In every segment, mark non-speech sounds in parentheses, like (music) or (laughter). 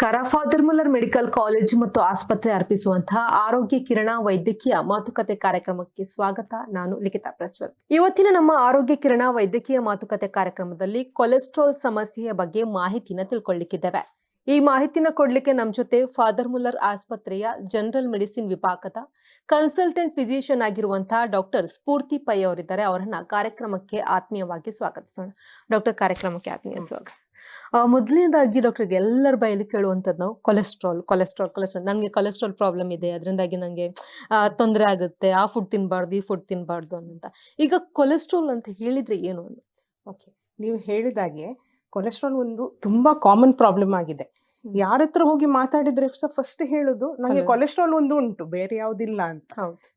ನಮಸ್ಕಾರ. Father Muller medical college ಮತ್ತು ಆಸ್ಪತ್ರೆ ಅರ್ಪಿಸುವಂತಹ ಆರೋಗ್ಯ ಕಿರಣ ವೈದ್ಯಕೀಯ ಮಾತುಕತೆ ಕಾರ್ಯಕ್ರಮಕ್ಕೆ ಸ್ವಾಗತ. ನಾನು ಲಿಖಿತಾ ಪ್ರಜ್ವಲ್. ಇವತ್ತಿನ ನಮ್ಮ ಆರೋಗ್ಯ ಕಿರಣ ವೈದ್ಯಕೀಯ ಮಾತುಕತೆ ಕಾರ್ಯಕ್ರಮದಲ್ಲಿ ಕೊಲೆಸ್ಟ್ರಾಲ್ ಸಮಸ್ಯೆಯ ಬಗ್ಗೆ ಮಾಹಿತಿನ ತಿಳ್ಕೊಳ್ಳಿಕ್ಕಿದ್ದೇವೆ. ಈ ಮಾಹಿತಿನ ಕೊಡ್ಲಿಕ್ಕೆ ನಮ್ಮ ಜೊತೆ ಫಾದರ್ ಮುಲ್ಲರ್ ಆಸ್ಪತ್ರೆಯ ಜನರಲ್ ಮೆಡಿಸಿನ್ ವಿಭಾಗದ ಕನ್ಸಲ್ಟೆಂಟ್ ಫಿಸಿಷಿಯನ್ ಆಗಿರುವಂತಹ ಡಾಕ್ಟರ್ ಸ್ಫೂರ್ತಿ ಪೈ ಅವರಿದ್ದಾರೆ. ಅವರನ್ನ ಕಾರ್ಯಕ್ರಮಕ್ಕೆ ಆತ್ಮೀಯವಾಗಿ ಸ್ವಾಗತಿಸೋಣ. ಡಾಕ್ಟರ್ ಕಾರ್ಯಕ್ರಮಕ್ಕೆ ಆತ್ಮೀಯ ಸ್ವಾಗತ. ಮೊದಲನೇದಾಗಿ ಡಾಕ್ಟರ್ಗೆ ಎಲ್ಲರ ಬಾಯಲ್ಲಿ ಕೇಳುವಂಥದ್ದು ನಾವು ಕೊಲೆಸ್ಟ್ರಾಲ್ ಕೊಲೆಸ್ಟ್ರಾಲ್ ಕೊಲೆಸ್ಟ್ರಾಲ್ ನನಗೆ ಕೊಲೆಸ್ಟ್ರಾಲ್ ಪ್ರಾಬ್ಲಮ್ ಇದೆ, ಅದರಿಂದಾಗಿ ನನಗೆ ತೊಂದರೆ ಆಗುತ್ತೆ, ಆ ಫುಡ್ ತಿನ್ನಬಾರ್ದು ಈ ಫುಡ್ ತಿನ್ನಬಾರ್ದು ಅಂತ ಈಗ ಕೊಲೆಸ್ಟ್ರಾಲ್ ಅಂತ ಹೇಳಿದ್ರೆ ಏನು? ಓಕೆ ನೀವು ಹೇಳಿದಾಗೆ ಕೊಲೆಸ್ಟ್ರಾಲ್ ಒಂದು ತುಂಬಾ ಕಾಮನ್ ಪ್ರಾಬ್ಲಮ್ ಆಗಿದೆ. ಯಾರ ಹತ್ರ ಹೋಗಿ ಮಾತಾಡಿದ್ರೆ ಫಸ್ಟ್ ಹೇಳುದು ನನಗೆ. ಕೊಲೆಸ್ಟ್ರಾಲ್ ಒಂದು ಉಂಟು ಬೇರೆ ಯಾವ್ದಿಲ್ಲ ಅಂತ.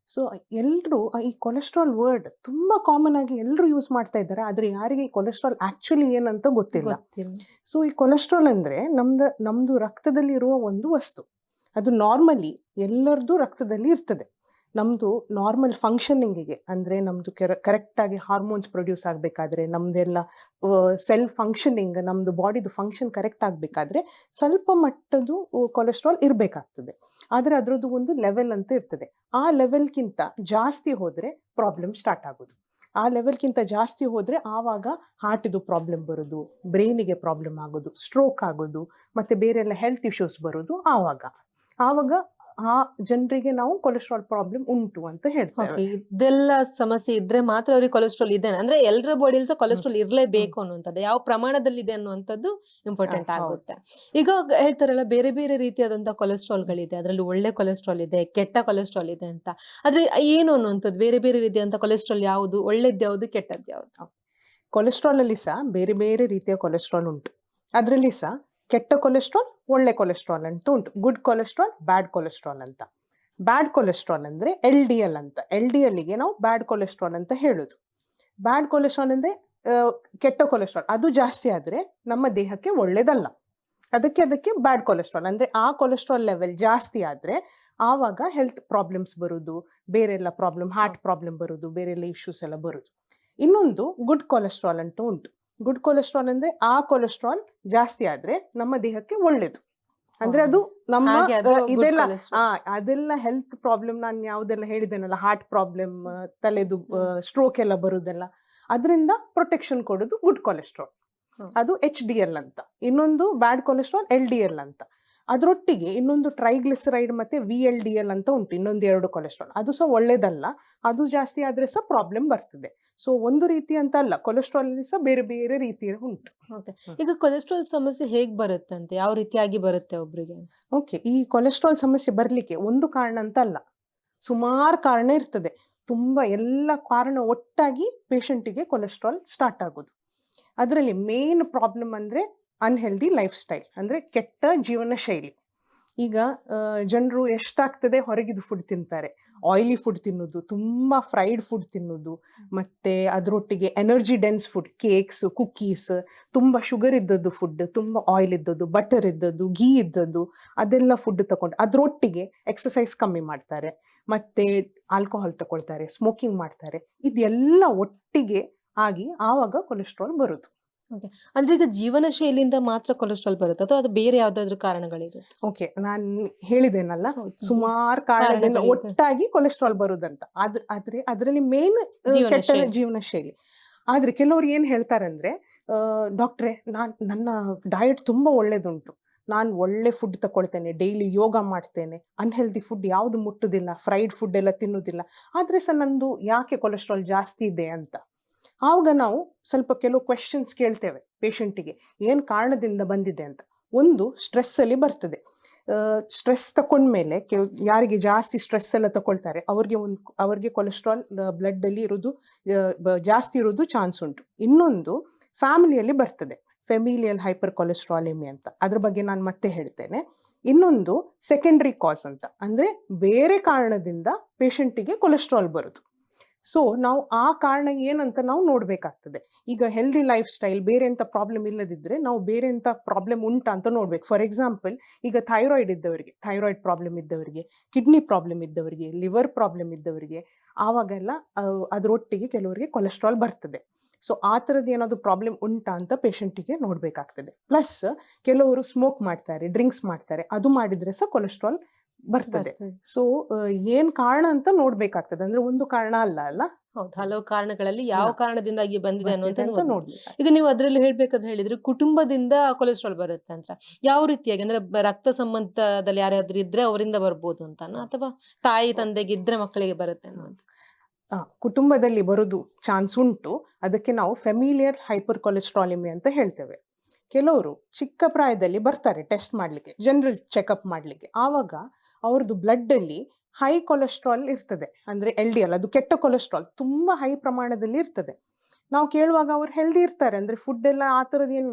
ಸೊ ಎಲ್ರು ಈ ಕೊಲೆಸ್ಟ್ರಾಲ್ ವರ್ಡ್ ತುಂಬಾ ಕಾಮನ್ ಆಗಿ ಎಲ್ರು ಯೂಸ್ ಮಾಡ್ತಾ ಇದ್ದಾರೆ ಆದ್ರೆ ಯಾರಿಗೆ ಈ ಕೊಲೆಸ್ಟ್ರಾಲ್ ಆಕ್ಚುಲಿ ಏನಂತ ಗೊತ್ತಿಲ್ಲ. ಗೊತ್ತಿಲ್ಲ. ಸೊ ಈ ಕೊಲೆಸ್ಟ್ರಾಲ್ ಅಂದ್ರೆ ನಮ್ದ ನಮ್ದು ರಕ್ತದಲ್ಲಿ ಇರುವ ಒಂದು ವಸ್ತು. ಅದು ನಾರ್ಮಲಿ ಎಲ್ಲರದು ರಕ್ತದಲ್ಲಿ ಇರ್ತದೆ. ನಮ್ದು ನಾರ್ಮಲ್ ಫಂಕ್ಷನಿಂಗಿಗೆ ಅಂದರೆ ನಮ್ಮದು ಕೆರ ಕರೆಕ್ಟಾಗಿ ಹಾರ್ಮೋನ್ಸ್ ಪ್ರೊಡ್ಯೂಸ್ ಆಗಬೇಕಾದ್ರೆ ನಮ್ಮದೆಲ್ಲ ಸೆಲ್ ಫಂಕ್ಷನಿಂಗ್ ನಮ್ಮದು ಬಾಡಿದು ಫಂಕ್ಷನ್ ಕರೆಕ್ಟ್ ಆಗಬೇಕಾದ್ರೆ ಸ್ವಲ್ಪ ಮಟ್ಟದ್ದು ಕೊಲೆಸ್ಟ್ರಾಲ್ ಇರಬೇಕಾಗ್ತದೆ. ಆದರೆ ಅದರದ್ದು ಒಂದು ಲೆವೆಲ್ ಅಂತ ಇರ್ತದೆ. ಆ ಲೆವೆಲ್ಗಿಂತ ಜಾಸ್ತಿ ಹೋದರೆ ಪ್ರಾಬ್ಲಮ್ ಸ್ಟಾರ್ಟ್ ಆಗೋದು. ಆ ಲೆವೆಲ್ಗಿಂತ ಜಾಸ್ತಿ ಹೋದರೆ ಆವಾಗ ಹಾರ್ಟಿದು ಪ್ರಾಬ್ಲಮ್ ಬರೋದು ಬ್ರೈನಿಗೆ ಪ್ರಾಬ್ಲಮ್ ಆಗೋದು ಸ್ಟ್ರೋಕ್ ಆಗೋದು, ಮತ್ತು ಬೇರೆಲ್ಲ ಹೆಲ್ತ್ ಇಶ್ಯೂಸ್ ಬರೋದು ಆವಾಗ. ಆವಾಗ ಆ ಜನರಿಗೆ ನಾವು ಕೊಲೆಸ್ಟ್ರಾಲ್ ಪ್ರಾಬ್ಲಮ್ ಉಂಟು ಅಂತ ಹೇಳ್ತೇವೆ. ಇದೆಲ್ಲ ಸಮಸ್ಯೆ ಇದ್ರೆ ಮಾತ್ರ ಅವ್ರಿಗೆ ಕೊಲೆಸ್ಟ್ರಾಲ್ ಇದೆ ಅಂದ್ರೆ ಎಲ್ಲರ ಬಾಡಿಲ್ ಸಹ ಕೊಲೆಸ್ಟ್ರಾಲ್ ಇರಲೇಬೇಕು ಅನ್ನುವಂಥದ್ದು ಯಾವ ಪ್ರಮಾಣದಲ್ಲಿ ಇದೆ ಅನ್ನುವಂಥದ್ದು ಇಂಪಾರ್ಟೆಂಟ್ ಆಗುತ್ತೆ. ಈಗ ಹೇಳ್ತಾರಲ್ಲ ಬೇರೆ ಬೇರೆ ರೀತಿಯಾದಂತಹ ಕೊಲೆಸ್ಟ್ರಾಲ್ಗಳಿದೆ ಅದರಲ್ಲಿ ಒಳ್ಳೆ ಕೊಲೆಸ್ಟ್ರಾಲ್ ಇದೆ ಕೆಟ್ಟ ಕೊಲೆಸ್ಟ್ರಾಲ್ ಇದೆ ಅಂತ. ಆದ್ರೆ ಏನು ಅನ್ನುವಂಥದ್ದು? ಬೇರೆ ಬೇರೆ ರೀತಿಯಾದಂತಹ ಕೊಲೆಸ್ಟ್ರಾಲ್ ಯಾವುದು? ಒಳ್ಳೇದು ಯಾವುದು? ಕೆಟ್ಟದ್ದು ಯಾವುದು? ಕೊಲೆಸ್ಟ್ರಾಲ್ ಅಲ್ಲಿ ಸಹ ಬೇರೆ ಬೇರೆ ರೀತಿಯ ಕೊಲೆಸ್ಟ್ರಾಲ್ ಉಂಟು. ಅದರಲ್ಲಿ ಸಹ ಕೆಟ್ಟ ಕೊಲೆಸ್ಟ್ರಾಲ್ ಒಳ್ಳೆ ಕೊಲೆಸ್ಟ್ರಾಲ್ ಅಂತ ಉಂಟು. ಗುಡ್ ಕೊಲೆಸ್ಟ್ರಾಲ್ ಬ್ಯಾಡ್ ಕೊಲೆಸ್ಟ್ರಾಲ್ ಅಂತ. ಬ್ಯಾಡ್ ಕೊಲೆಸ್ಟ್ರಾಲ್ ಅಂದರೆ ಎಲ್ ಡಿ ಎಲ್ ಅಂತ. ಎಲ್ ಡಿ ಎಲ್ಗೆ ನಾವು ಬ್ಯಾಡ್ ಕೊಲೆಸ್ಟ್ರಾಲ್ ಅಂತ ಹೇಳೋದು. ಬ್ಯಾಡ್ ಕೊಲೆಸ್ಟ್ರಾಲ್ ಅಂದರೆ ಕೆಟ್ಟ ಕೊಲೆಸ್ಟ್ರಾಲ್ ಅದು ಜಾಸ್ತಿ ಆದ್ರೆ ನಮ್ಮ ದೇಹಕ್ಕೆ ಒಳ್ಳೇದಲ್ಲ. ಅದಕ್ಕೆ ಅದಕ್ಕೆ ಬ್ಯಾಡ್ ಕೊಲೆಸ್ಟ್ರಾಲ್ ಅಂದ್ರೆ ಆ ಕೊಲೆಸ್ಟ್ರಾಲ್ ಲೆವೆಲ್ ಜಾಸ್ತಿ ಆದ್ರೆ ಆವಾಗ ಹೆಲ್ತ್ ಪ್ರಾಬ್ಲಮ್ಸ್ ಬರೋದು, ಬೇರೆಲ್ಲ ಪ್ರಾಬ್ಲಮ್ ಹಾರ್ಟ್ ಪ್ರಾಬ್ಲಮ್ ಬರೋದು, ಬೇರೆಲ್ಲ ಇಶ್ಯೂಸ್ ಎಲ್ಲ ಬರೋದು. ಇನ್ನೊಂದು ಗುಡ್ ಕೊಲೆಸ್ಟ್ರಾಲ್ ಅಂತ ಉಂಟು. ಗುಡ್ ಕೊಲೆಸ್ಟ್ರಾಲ್ ಅಂದ್ರೆ ಆ ಕೊಲೆಸ್ಟ್ರಾಲ್ ಜಾಸ್ತಿ ಆದ್ರೆ ನಮ್ಮ ದೇಹಕ್ಕೆ ಒಳ್ಳೇದು. ಅಂದ್ರೆ ಅದು ನಮ್ಮ ಇದೆಲ್ಲ ಅದೆಲ್ಲ ಹೆಲ್ತ್ ಪ್ರಾಬ್ಲಮ್ ನಾನು ಯಾವ್ದೆಲ್ಲ ಹೇಳಿದ್ದೇನಲ್ಲ ಹಾರ್ಟ್ ಪ್ರಾಬ್ಲಮ್ ತಲೆದು ಸ್ಟ್ರೋಕ್ ಎಲ್ಲ ಬರುದೆಲ್ಲ ಅದರಿಂದ ಪ್ರೊಟೆಕ್ಷನ್ ಕೊಡೋದು ಗುಡ್ ಕೊಲೆಸ್ಟ್ರಾಲ್ ಅದು ಎಚ್ ಡಿ ಎಲ್ ಅಂತ. ಇನ್ನೊಂದು bad cholesterol L D L ಅಂತ. ಅದರೊಟ್ಟಿಗೆ ಇನ್ನೊಂದು ಟ್ರೈಗ್ಲಿಸರೈಡ್ ಮತ್ತೆ ವಿ ಎಲ್ ಡಿ ಎಲ್ ಅಂತ ಉಂಟು ಇನ್ನೊಂದು ಎರಡು ಕೊಲೆಸ್ಟ್ರಾಲ್ ಅದು ಸಹ ಒಳ್ಳೇದಲ್ಲ ಅದು ಜಾಸ್ತಿ ಆದರೆ ಸಹ ಪ್ರಾಬ್ಲಮ್ ಬರ್ತದೆ. ಸೊ ಒಂದು ರೀತಿ ಅಂತ ಅಲ್ಲ ಕೊಲೆಸ್ಟ್ರಾಲ್ ಅಲ್ಲಿ ಸಹ ಬೇರೆ ಬೇರೆ ರೀತಿಯ ಉಂಟು. ಈಗ ಕೊಲೆಸ್ಟ್ರಾಲ್ ಸಮಸ್ಯೆ ಹೇಗೆ ಬರುತ್ತಂತೆ? ಯಾವ ರೀತಿಯಾಗಿ ಬರುತ್ತೆ ಒಬ್ರಿಗೆ? ಓಕೆ ಈ ಕೊಲೆಸ್ಟ್ರಾಲ್ ಸಮಸ್ಯೆ ಬರಲಿಕ್ಕೆ ಒಂದು ಕಾರಣ ಅಂತ ಅಲ್ಲ ಸುಮಾರು ಕಾರಣ ಇರ್ತದೆ. ತುಂಬ ಎಲ್ಲ ಕಾರಣ ಒಟ್ಟಾಗಿ ಪೇಷಂಟಿಗೆ ಕೊಲೆಸ್ಟ್ರಾಲ್ ಸ್ಟಾರ್ಟ್ ಆಗೋದು. ಅದರಲ್ಲಿ ಮೇನ್ ಪ್ರಾಬ್ಲಮ್ ಅಂದರೆ ಅನ್ಹೆಲ್ದಿ ಲೈಫ್ ಸ್ಟೈಲ್ ಅಂದರೆ ಕೆಟ್ಟ ಜೀವನ ಶೈಲಿ. ಈಗ ಜನರು ಎಷ್ಟಾಗ್ತದೆ ಹೊರಗಿದು ಫುಡ್ ತಿಂತಾರೆ. ಆಯಿಲಿ ಫುಡ್ ತಿನ್ನೋದು, ತುಂಬ ಫ್ರೈಡ್ ಫುಡ್ ತಿನ್ನೋದು, ಮತ್ತು ಅದರೊಟ್ಟಿಗೆ energy dense food cakes cookies ತುಂಬ ಶುಗರ್ ಇದ್ದದ್ದು ಫುಡ್ ತುಂಬ ಆಯಿಲ್ ಇದ್ದದ್ದು ಬಟರ್ ಇದ್ದದ್ದು ಘೀ ಇದ್ದದ್ದು, ಅದೆಲ್ಲ ಫುಡ್ ತಗೊಂಡು ಅದರೊಟ್ಟಿಗೆ ಎಕ್ಸಸೈಸ್ ಕಮ್ಮಿ ಮಾಡ್ತಾರೆ. ಮತ್ತು ಆಲ್ಕೋಹಾಲ್ ತಗೊಳ್ತಾರೆ ಸ್ಮೋಕಿಂಗ್ ಮಾಡ್ತಾರೆ. ಇದೆಲ್ಲ ಒಟ್ಟಿಗೆ ಆಗಿ ಆವಾಗ ಕೊಲೆಸ್ಟ್ರಾಲ್ ಬರುದು. ಅಂದ್ರೆ ಈಗ ಜೀವನ ಶೈಲಿಯಿಂದ ಮಾತ್ರ ಕೊಲೆಸ್ಟ್ರಾಲ್ ಬರುತ್ತೆ ಅಥವಾ ಅದು ಬೇರೆ ಯಾವ್ದಾದ್ರು ಕಾರಣಗಳಿರುತ್ತೆ? ಓಕೆ ನಾನು ಹೇಳಿದೇನಲ್ಲ. ಸುಮಾರು ಕಾರಣದಿಂದ ಒಟ್ಟಾಗಿ ಕೊಲೆಸ್ಟ್ರಾಲ್ ಬರುದಂತ. ಅದ್ ಆದ್ರೆ ಅದರಲ್ಲಿ ಮೇನ್ ಜೀವನ ಕೆಟ್ಟ ಶೈಲಿ. ಜೀವನ ಶೈಲಿ. ಆದ್ರೆ ಕೆಲವರು ಏನ್ ಹೇಳ್ತಾರಂದ್ರೆ ಡಾಕ್ಟ್ರೆ ನಾನ್ ನನ್ನ ಡಯಟ್ ತುಂಬಾ ಒಳ್ಳೇದುಂಟು. ನಾನು ಒಳ್ಳೆ ಫುಡ್ ತಕೊಳ್ತೇನೆ ಡೈಲಿ ಯೋಗ ಮಾಡ್ತೇನೆ ಅನ್ಹೆಲ್ದಿ ಫುಡ್ ಯಾವುದು ಮುಟ್ಟುದಿಲ್ಲ ಫ್ರೈಡ್ ಫುಡ್ ಎಲ್ಲ ತಿನ್ನುದಿಲ್ಲ. ಆದ್ರೆ ಸರ್ ನಂದು ಯಾಕೆ ಕೊಲೆಸ್ಟ್ರಾಲ್ ಜಾಸ್ತಿ ಇದೆ ಅಂತ? ಆವಾಗ ನಾವು ಸ್ವಲ್ಪ ಕೆಲವು ಕ್ವೆಶನ್ಸ್ ಕೇಳ್ತೇವೆ ಪೇಷಂಟಿಗೆ ಏನು ಕಾರಣದಿಂದ ಬಂದಿದೆ ಅಂತ. ಒಂದು ಸ್ಟ್ರೆಸ್ಸಲ್ಲಿ ಬರ್ತದೆ. ಸ್ಟ್ರೆಸ್ ತಕೊಂಡ್ಮೇಲೆ ಕೆಲ, ಯಾರಿಗೆ ಜಾಸ್ತಿ ಸ್ಟ್ರೆಸ್ ಎಲ್ಲ ತಗೊಳ್ತಾರೆ ಅವ್ರಿಗೆ ಒಂದು ಅವ್ರಿಗೆ ಕೊಲೆಸ್ಟ್ರಾಲ್ ಬ್ಲಡ್ಡಲ್ಲಿ ಇರೋದು ಜಾಸ್ತಿ ಇರೋದು ಚಾನ್ಸ್ ಉಂಟು. ಇನ್ನೊಂದು ಫ್ಯಾಮಿಲಿಯಲ್ಲಿ ಬರ್ತದೆ. ಫೆಮಿಲಿಯಲ್ ಹೈಪರ್ ಕೊಲೆಸ್ಟ್ರಾಲಿಮಿ ಅಂತ. ಅದ್ರ ಬಗ್ಗೆ ನಾನು ಮತ್ತೆ ಹೇಳ್ತೇನೆ. ಇನ್ನೊಂದು ಸೆಕೆಂಡ್ರಿ ಕಾಸ್ ಅಂತ. ಅಂದರೆ ಬೇರೆ ಕಾರಣದಿಂದ ಪೇಷಂಟಿಗೆ ಕೊಲೆಸ್ಟ್ರಾಲ್ ಬರುದು. ಸೊ ನಾವು ಆ ಕಾರಣ ಏನಂತ ನಾವು ನೋಡ್ಬೇಕಾಗ್ತದೆ. ಈಗ ಹೆಲ್ದಿ ಲೈಫ್ ಸ್ಟೈಲ್ ಬೇರೆ ಎಂಥ ಪ್ರಾಬ್ಲಮ್ ಇಲ್ಲದಿದ್ರೆ ನಾವು ಬೇರೆ ಎಂಥ ಪ್ರಾಬ್ಲಮ್ ಉಂಟಾ ಅಂತ ನೋಡ್ಬೇಕು. ಫಾರ್ ಎಕ್ಸಾಂಪಲ್ ಈಗ ಥೈರಾಯ್ಡ್ ಇದ್ದವರಿಗೆ ಥೈರಾಯ್ಡ್ ಪ್ರಾಬ್ಲಮ್ ಇದ್ದವರಿಗೆ ಕಿಡ್ನಿ ಪ್ರಾಬ್ಲಮ್ ಇದ್ದವರಿಗೆ ಲಿವರ್ ಪ್ರಾಬ್ಲಮ್ ಇದ್ದವರಿಗೆ, ಆವಾಗೆಲ್ಲ ಅದರೊಟ್ಟಿಗೆ ಕೆಲವರಿಗೆ ಕೊಲೆಸ್ಟ್ರಾಲ್ ಬರ್ತದೆ. ಸೊ ಆ ಥರದ್ದು ಏನಾದರೂ ಪ್ರಾಬ್ಲಮ್ ಉಂಟಾ ಅಂತ ಪೇಷಂಟಿಗೆ ನೋಡಬೇಕಾಗ್ತದೆ. ಪ್ಲಸ್ ಕೆಲವರು ಸ್ಮೋಕ್ ಮಾಡ್ತಾರೆ ಡ್ರಿಂಕ್ಸ್ ಮಾಡ್ತಾರೆ, ಅದು ಮಾಡಿದ್ರೆ ಸಹ ಕೊಲೆಸ್ಟ್ರಾಲ್ ಬರ್ತದೆ. ಸೊ ಏನ್ ಕಾರಣ ಅಂತ ನೋಡ್ಬೇಕಾಗ್ತದೆ. ಅಂದ್ರೆ ಒಂದು ಕಾರಣ ಅಲ್ಲ ಅಲ್ಲ? ಹೌದು ಹಲವು ಕಾರಣಗಳಲ್ಲಿ ಯಾವ ಕಾರಣದಿಂದಾಗಿ ಬಂದಿದೆ ಅನ್ನುವಂತ ನೋಡಿ ಅಂತ ಈಗ ನೀವು ಅದರಲ್ಲಿ ಹೇಳ್ಬೇಕಂತ ಹೇಳಿದ್ರೆ ಕುಟುಂಬದಿಂದ ಕೊಲೆಸ್ಟ್ರಾಲ್ ಬರುತ್ತೆ ಅಂತ. ಯಾವ ರೀತಿಯಾಗಿ? ಅಂದ್ರೆ ರಕ್ತ ಸಂಬಂಧದಲ್ಲಿ ಯಾರಾದ್ರೂ ಇದ್ರೆ ಅವರಿಂದ ಬರ್ಬೋದು ಅಂತಾನ ಅಥವಾ ತಾಯಿ ತಂದೆಗೆ ಇದ್ರೆ ಮಕ್ಕಳಿಗೆ ಬರುತ್ತೆ ಅನ್ನುವಂತ? ಆ, ಕುಟುಂಬದಲ್ಲಿ ಬರೋದು ಚಾನ್ಸ್ ಉಂಟು. ಅದಕ್ಕೆ ನಾವು ಫೆಮಿಲಿಯರ್ ಹೈಪರ್ ಕೊಲೆಸ್ಟ್ರಾಲಿಮಿ ಅಂತ ಹೇಳ್ತೇವೆ. ಕೆಲವರು ಚಿಕ್ಕ ಪ್ರಾಯದಲ್ಲಿ ಬರ್ತಾರೆ ಟೆಸ್ಟ್ ಮಾಡಲಿಕ್ಕೆ ಜನರಲ್ ಚೆಕಪ್ ಮಾಡಲಿಕ್ಕೆ. ಆವಾಗ ಅವ್ರದ್ದು ಬ್ಲಡ್ಡಲ್ಲಿ ಹೈ ಕೊಲೆಸ್ಟ್ರಾಲ್ ಇರ್ತದೆ. ಅಂದರೆ ಎಲ್ ಡಿ ಎಲ್ ಅದು ಕೆಟ್ಟ ಕೊಲೆಸ್ಟ್ರಾಲ್ ತುಂಬ ಹೈ ಪ್ರಮಾಣದಲ್ಲಿ ಇರ್ತದೆ. ನಾವು ಕೇಳುವಾಗ ಅವ್ರು ಹೆಲ್ದಿ ಇರ್ತಾರೆ. ಅಂದರೆ ಫುಡ್ ಎಲ್ಲ ಆ ಥರದ್ದು ಏನು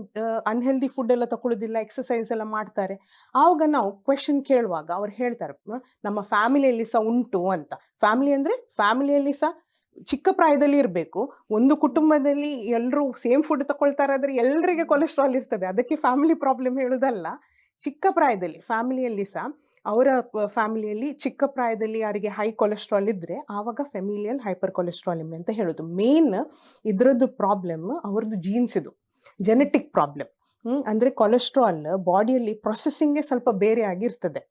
ಅನ್ಹೆಲ್ದಿ ಫುಡ್ ಎಲ್ಲ ತಗೊಳ್ಳೋದಿಲ್ಲ ಎಕ್ಸಸೈಸ್ ಎಲ್ಲ ಮಾಡ್ತಾರೆ. ಆವಾಗ ನಾವು ಕ್ವೆಶನ್ ಕೇಳುವಾಗ ಅವ್ರು ಹೇಳ್ತಾರೆ ನಮ್ಮ ಫ್ಯಾಮಿಲಿಯಲ್ಲಿ ಸಹ ಉಂಟು ಅಂತ. ಫ್ಯಾಮಿಲಿ ಅಂದರೆ ಫ್ಯಾಮಿಲಿಯಲ್ಲಿ ಸಹ ಚಿಕ್ಕ ಪ್ರಾಯದಲ್ಲಿ ಇರಬೇಕು. ಒಂದು ಕುಟುಂಬದಲ್ಲಿ ಎಲ್ಲರೂ ಸೇಮ್ ಫುಡ್ ತಗೊಳ್ತಾರೆ ಆದರೆ ಎಲ್ಲರಿಗೆ ಕೊಲೆಸ್ಟ್ರಾಲ್ ಇರ್ತದೆ. ಅದಕ್ಕೆ ಫ್ಯಾಮಿಲಿ ಪ್ರಾಬ್ಲಮ್ ಹೇಳೋದಲ್ಲ. ಚಿಕ್ಕ ಪ್ರಾಯದಲ್ಲಿ ಫ್ಯಾಮಿಲಿಯಲ್ಲಿ ಸಹ ಅವರ ಫ್ಯಾಮಿಲಿಯಲ್ಲಿ ಚಿಕ್ಕ ಪ್ರಾಯದಲ್ಲಿ ಯಾರಿಗೆ ಹೈ ಕೊಲೆಸ್ಟ್ರಾಲ್ ಇದ್ದರೆ ಆವಾಗ ಫೆಮಿಲಿಯಲ್ ಹೈಪರ್ ಕೊಲೆಸ್ಟ್ರಾಲಿಮಿ ಅಂತ ಹೇಳೋದು. ಮೇನ್ ಇದರದ್ದು ಪ್ರಾಬ್ಲಮ್ ಅವ್ರದ್ದು ಜೀನ್ಸ್ ಇದು ಜೆನೆಟಿಕ್ ಪ್ರಾಬ್ಲಮ್ ಅಂದರೆ ಕೊಲೆಸ್ಟ್ರಾಲ್ ಬಾಡಿಯಲ್ಲಿ ಪ್ರೊಸೆಸಿಂಗೇ ಸ್ವಲ್ಪ ಬೇರೆ ಆಗಿರ್ತದೆ.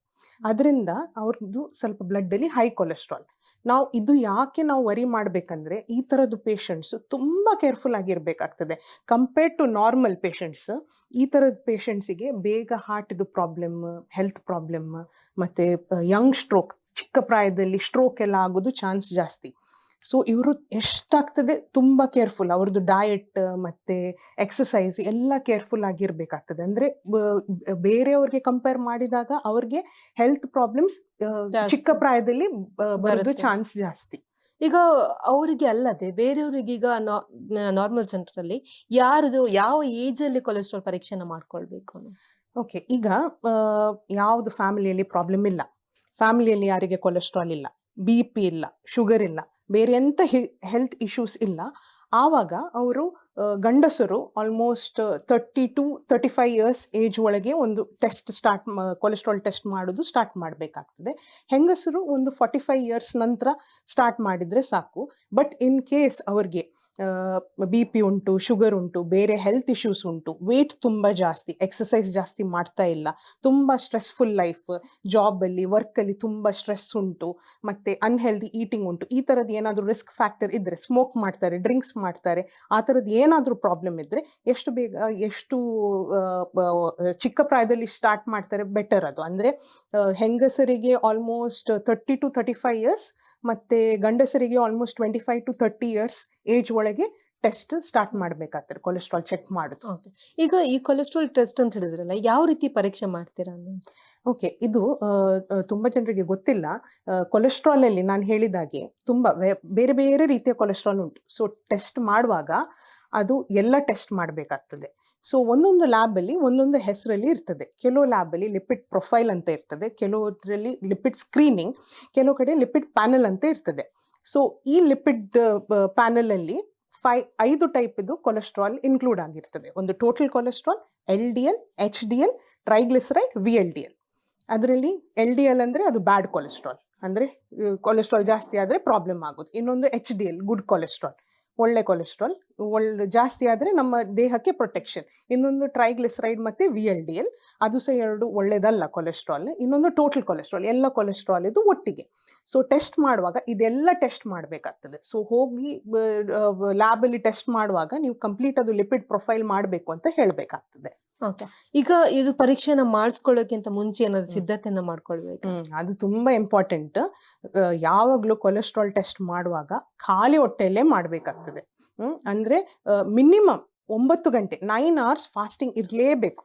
ಅದರಿಂದ ಅವ್ರದ್ದು ಸ್ವಲ್ಪ ಬ್ಲಡ್ಡಲ್ಲಿ ಹೈ ಕೊಲೆಸ್ಟ್ರಾಲ್ ನಾವು ಇದು ಯಾಕೆ ನಾವು ವರಿ ಮಾಡಬೇಕಂದ್ರೆ, ಈ ಥರದ್ದು ಪೇಷಂಟ್ಸು ತುಂಬ ಕೇರ್ಫುಲ್ ಆಗಿರಬೇಕಾಗ್ತದೆ. ಕಂಪೇರ್ಡ್ ಟು ನಾರ್ಮಲ್ ಪೇಷಂಟ್ಸ್ ಈ ಥರದ ಪೇಷಂಟ್ಸಿಗೆ ಬೇಗ ಹಾರ್ಟ್ದು ಪ್ರಾಬ್ಲಮ್ ಹೆಲ್ತ್ ಪ್ರಾಬ್ಲಮ್ ಮತ್ತು ಯಂಗ್ ಸ್ಟ್ರೋಕ್ ಚಿಕ್ಕ ಪ್ರಾಯದಲ್ಲಿ ಸ್ಟ್ರೋಕ್ ಎಲ್ಲ ಆಗೋದು ಚಾನ್ಸ್ ಜಾಸ್ತಿ. ಸೊ ಇವರು ಎಷ್ಟಾಗ್ತದೆ ತುಂಬ ಕೇರ್ಫುಲ್ ಅವ್ರದ್ದು ಡಯಟ್ ಮತ್ತೆ ಎಕ್ಸಸೈಸ್ ಎಲ್ಲ ಕೇರ್ಫುಲ್ ಆಗಿರ್ಬೇಕಾಗ್ತದೆ. ಅಂದ್ರೆ ಬೇರೆಯವ್ರಿಗೆ ಕಂಪೇರ್ ಮಾಡಿದಾಗ ಅವ್ರಿಗೆ ಹೆಲ್ತ್ ಪ್ರಾಬ್ಲಮ್ಸ್ ಚಿಕ್ಕ ಪ್ರಾಯದಲ್ಲಿ ಬರೋದು ಚಾನ್ಸ್ ಜಾಸ್ತಿ. ಈಗ ಅವರಿಗೆ ಅಲ್ಲದೆ ಬೇರೆಯವರಿಗೆ ಈಗ ನಾರ್ಮಲ್ ಜನರಲ್ಲಿ ಅಲ್ಲಿ ಯಾರದು ಯಾವ ಏಜ್ ಅಲ್ಲಿ ಕೊಲೆಸ್ಟ್ರಾಲ್ ಪರೀಕ್ಷೆನ ಮಾಡ್ಕೊಳ್ಬೇಕು ಓಕೆ ಈಗ ಯಾವುದು ಫ್ಯಾಮಿಲಿಯಲ್ಲಿ ಪ್ರಾಬ್ಲಮ್ ಇಲ್ಲ. ಫ್ಯಾಮಿಲಿಯಲ್ಲಿ ಯಾರಿಗೆ ಕೊಲೆಸ್ಟ್ರಾಲ್ ಇಲ್ಲ. ಬಿ ಪಿ ಇಲ್ಲ. ಶುಗರ್ ಇಲ್ಲ. ಬೇರೆ ಎಂಥ ಹೆಲ್ತ್ ಇಶ್ಯೂಸ್ ಇಲ್ಲ. ಆವಾಗ ಅವರು ಗಂಡಸರು almost thirty two thirty five years age ಒಳಗೆ ಒಂದು ಟೆಸ್ಟ್ ಸ್ಟಾರ್ಟ್ ಕೊಲೆಸ್ಟ್ರಾಲ್ ಟೆಸ್ಟ್ ಮಾಡೋದು ಸ್ಟಾರ್ಟ್ ಮಾಡಬೇಕಾಗ್ತದೆ. ಹೆಂಗಸರು ಒಂದು ಫಾರ್ಟಿ ಫೈವ್ ಇಯರ್ಸ್ ನಂತರ ಸ್ಟಾರ್ಟ್ ಮಾಡಿದರೆ ಸಾಕು. ಬಟ್ ಇನ್ ಕೇಸ್ ಅವ್ರಿಗೆ ಬಿ ಪಿ ಉಂಟು ಶುಗರ್ ಉಂಟು, ಬೇರೆ ಹೆಲ್ತ್ ಇಶ್ಯೂಸ್ ಉಂಟು. ವೇಟ್ ತುಂಬ ಜಾಸ್ತಿ ಎಕ್ಸಸೈಸ್ ಜಾಸ್ತಿ ಮಾಡ್ತಾ ಇಲ್ಲ. ತುಂಬ ಸ್ಟ್ರೆಸ್ಫುಲ್ ಲೈಫ್ ಜಾಬಲ್ಲಿ ವರ್ಕಲ್ಲಿ ತುಂಬ ಸ್ಟ್ರೆಸ್ ಉಂಟು. ಮತ್ತು ಅನ್ಹೆಲ್ದಿ ಈಟಿಂಗ್ ಉಂಟು. ಈ ಥರದ್ದು ಏನಾದರೂ ರಿಸ್ಕ್ ಫ್ಯಾಕ್ಟರ್ ಇದ್ದರೆ ಸ್ಮೋಕ್ ಮಾಡ್ತಾರೆ ಡ್ರಿಂಕ್ಸ್ ಮಾಡ್ತಾರೆ, ಆ ಥರದ್ದು ಏನಾದರೂ ಪ್ರಾಬ್ಲಮ್ ಇದ್ದರೆ ಎಷ್ಟು ಬೇಗ, ಎಷ್ಟು ಚಿಕ್ಕ ಪ್ರಾಯದಲ್ಲಿ ಸ್ಟಾರ್ಟ್ ಮಾಡ್ತಾರೆ ಬೆಟರ್ ಅದು. ಅಂದರೆ ಹೆಂಗಸರಿಗೆ almost thirty two thirty five years ಮತ್ತು ಗಂಡಸರಿಗೆ almost twenty five to thirty years age ಒಳಗೆ ಟೆಸ್ಟ್ ಸ್ಟಾರ್ಟ್ ಮಾಡ್ಬೇಕಾಗ್ತದೆ ಕೊಲೆಸ್ಟ್ರಾಲ್ ಚೆಕ್ ಮಾಡೋದು. ಈಗ ಈ ಕೊಲೆಸ್ಟ್ರಾಲ್ ಟೆಸ್ಟ್ ಅಂತ ಹೇಳಿದ್ರಲ್ಲ ಯಾವ ರೀತಿ ಪರೀಕ್ಷೆ ಮಾಡ್ತೀರಾ ಓಕೆ ಇದು ತುಂಬ ಜನರಿಗೆ ಗೊತ್ತಿಲ್ಲ. ಕೊಲೆಸ್ಟ್ರಾಲ್ ಅಲ್ಲಿ ನಾನು ಹೇಳಿದಾಗೆ ತುಂಬ ಬೇರೆ ಬೇರೆ ರೀತಿಯ ಕೊಲೆಸ್ಟ್ರಾಲ್ ಉಂಟು. ಸೊ ಟೆಸ್ಟ್ ಮಾಡುವಾಗ ಅದು ಎಲ್ಲ ಟೆಸ್ಟ್ ಮಾಡಬೇಕಾಗ್ತದೆ. ಸೊ ಒಂದೊಂದು ಲ್ಯಾಬಲ್ಲಿ ಒಂದೊಂದು ಹೆಸರಲ್ಲಿ ಇರ್ತದೆ. ಕೆಲವು ಲ್ಯಾಬಲ್ಲಿ ಲಿಪಿಡ್ ಪ್ರೊಫೈಲ್ ಅಂತ ಇರ್ತದೆ, ಕೆಲವುದ್ರಲ್ಲಿ ಲಿಪಿಡ್ ಸ್ಕ್ರೀನಿಂಗ್ ಕೆಲವು ಕಡೆ ಲಿಪಿಡ್ ಪ್ಯಾನಲ್ ಅಂತ ಇರ್ತದೆ. ಸೊ ಈ ಲಿಪಿಡ್ ಪ್ಯಾನಲಲ್ಲಿ ಫೈ ಐದು ಟೈಪಿದು ಕೊಲೆಸ್ಟ್ರಾಲ್ ಇನ್ಕ್ಲೂಡ್ ಆಗಿರ್ತದೆ. ಒಂದು total cholesterol L D L H D L triglyceride V L D L ಅದರಲ್ಲಿ ಎಲ್ ಡಿ ಎಲ್ ಅಂದರೆ ಅದು ಬ್ಯಾಡ್ ಕೊಲೆಸ್ಟ್ರಾಲ್ ಅಂದರೆ ಕೊಲೆಸ್ಟ್ರಾಲ್ ಜಾಸ್ತಿ ಆದರೆ ಪ್ರಾಬ್ಲಮ್ ಆಗೋದು. ಇನ್ನೊಂದು H D L good cholesterol ಒಳ್ಳೆ ಕೊಲೆಸ್ಟ್ರಾಲ್ ಒಳ್ಳೆ ಜಾಸ್ತಿ ಆದರೆ ನಮ್ಮ ದೇಹಕ್ಕೆ ಪ್ರೊಟೆಕ್ಷನ್ ಇನ್ನೊಂದು ಟ್ರೈಗ್ಲಿಸರೈಡ್ ಮತ್ತು ವಿ ಎಲ್ ಡಿ ಎಲ್ ಅದು ಸಹ ಎರಡು ಒಳ್ಳೆಯದಲ್ಲ ಕೊಲೆಸ್ಟ್ರಾಲ್ ಇನ್ನೊಂದು ಟೋಟಲ್ ಕೊಲೆಸ್ಟ್ರಾಲ್ ಎಲ್ಲ ಕೊಲೆಸ್ಟ್ರಾಲ್ ಇದು ಒಟ್ಟಿಗೆ. ಸೊ ಟೆಸ್ಟ್ ಮಾಡುವಾಗ ಇದೆಲ್ಲ ಟೆಸ್ಟ್ ಮಾಡಬೇಕಾಗ್ತದೆ. ಸೊ ಹೋಗಿ ಲ್ಯಾಬಲ್ಲಿ ಟೆಸ್ಟ್ ಮಾಡುವಾಗ ನೀವು ಕಂಪ್ಲೀಟ್ ಅದು ಲಿಪಿಡ್ ಪ್ರೊಫೈಲ್ ಮಾಡಬೇಕು ಅಂತ ಹೇಳಬೇಕಾಗ್ತದೆ. ಓಕೆ ಈಗ ಇದು ಪರೀಕ್ಷೆನ ಮಾಡಿಸ್ಕೊಳ್ಳೋಕ್ಕಿಂತ ಮುಂಚೆ ಏನಾದ್ರು ಸಿದ್ಧತೆಯನ್ನು ಮಾಡ್ಕೊಳ್ಬೇಕು? ಅದು ತುಂಬಾ ಇಂಪಾರ್ಟೆಂಟ್ ಯಾವಾಗಲೂ ಕೊಲೆಸ್ಟ್ರಾಲ್ ಟೆಸ್ಟ್ ಮಾಡುವಾಗ ಖಾಲಿ ಹೊಟ್ಟೆಯಲ್ಲೇ ಮಾಡಬೇಕಾಗ್ತದೆ. ಹ್ಮ್ ಅಂದ್ರೆ ಮಿನಿಮಮ್ ಒಂಬತ್ತು ಗಂಟೆ ನೈನ್ ಅವರ್ಸ್ ಫಾಸ್ಟಿಂಗ್ ಇರಲೇಬೇಕು.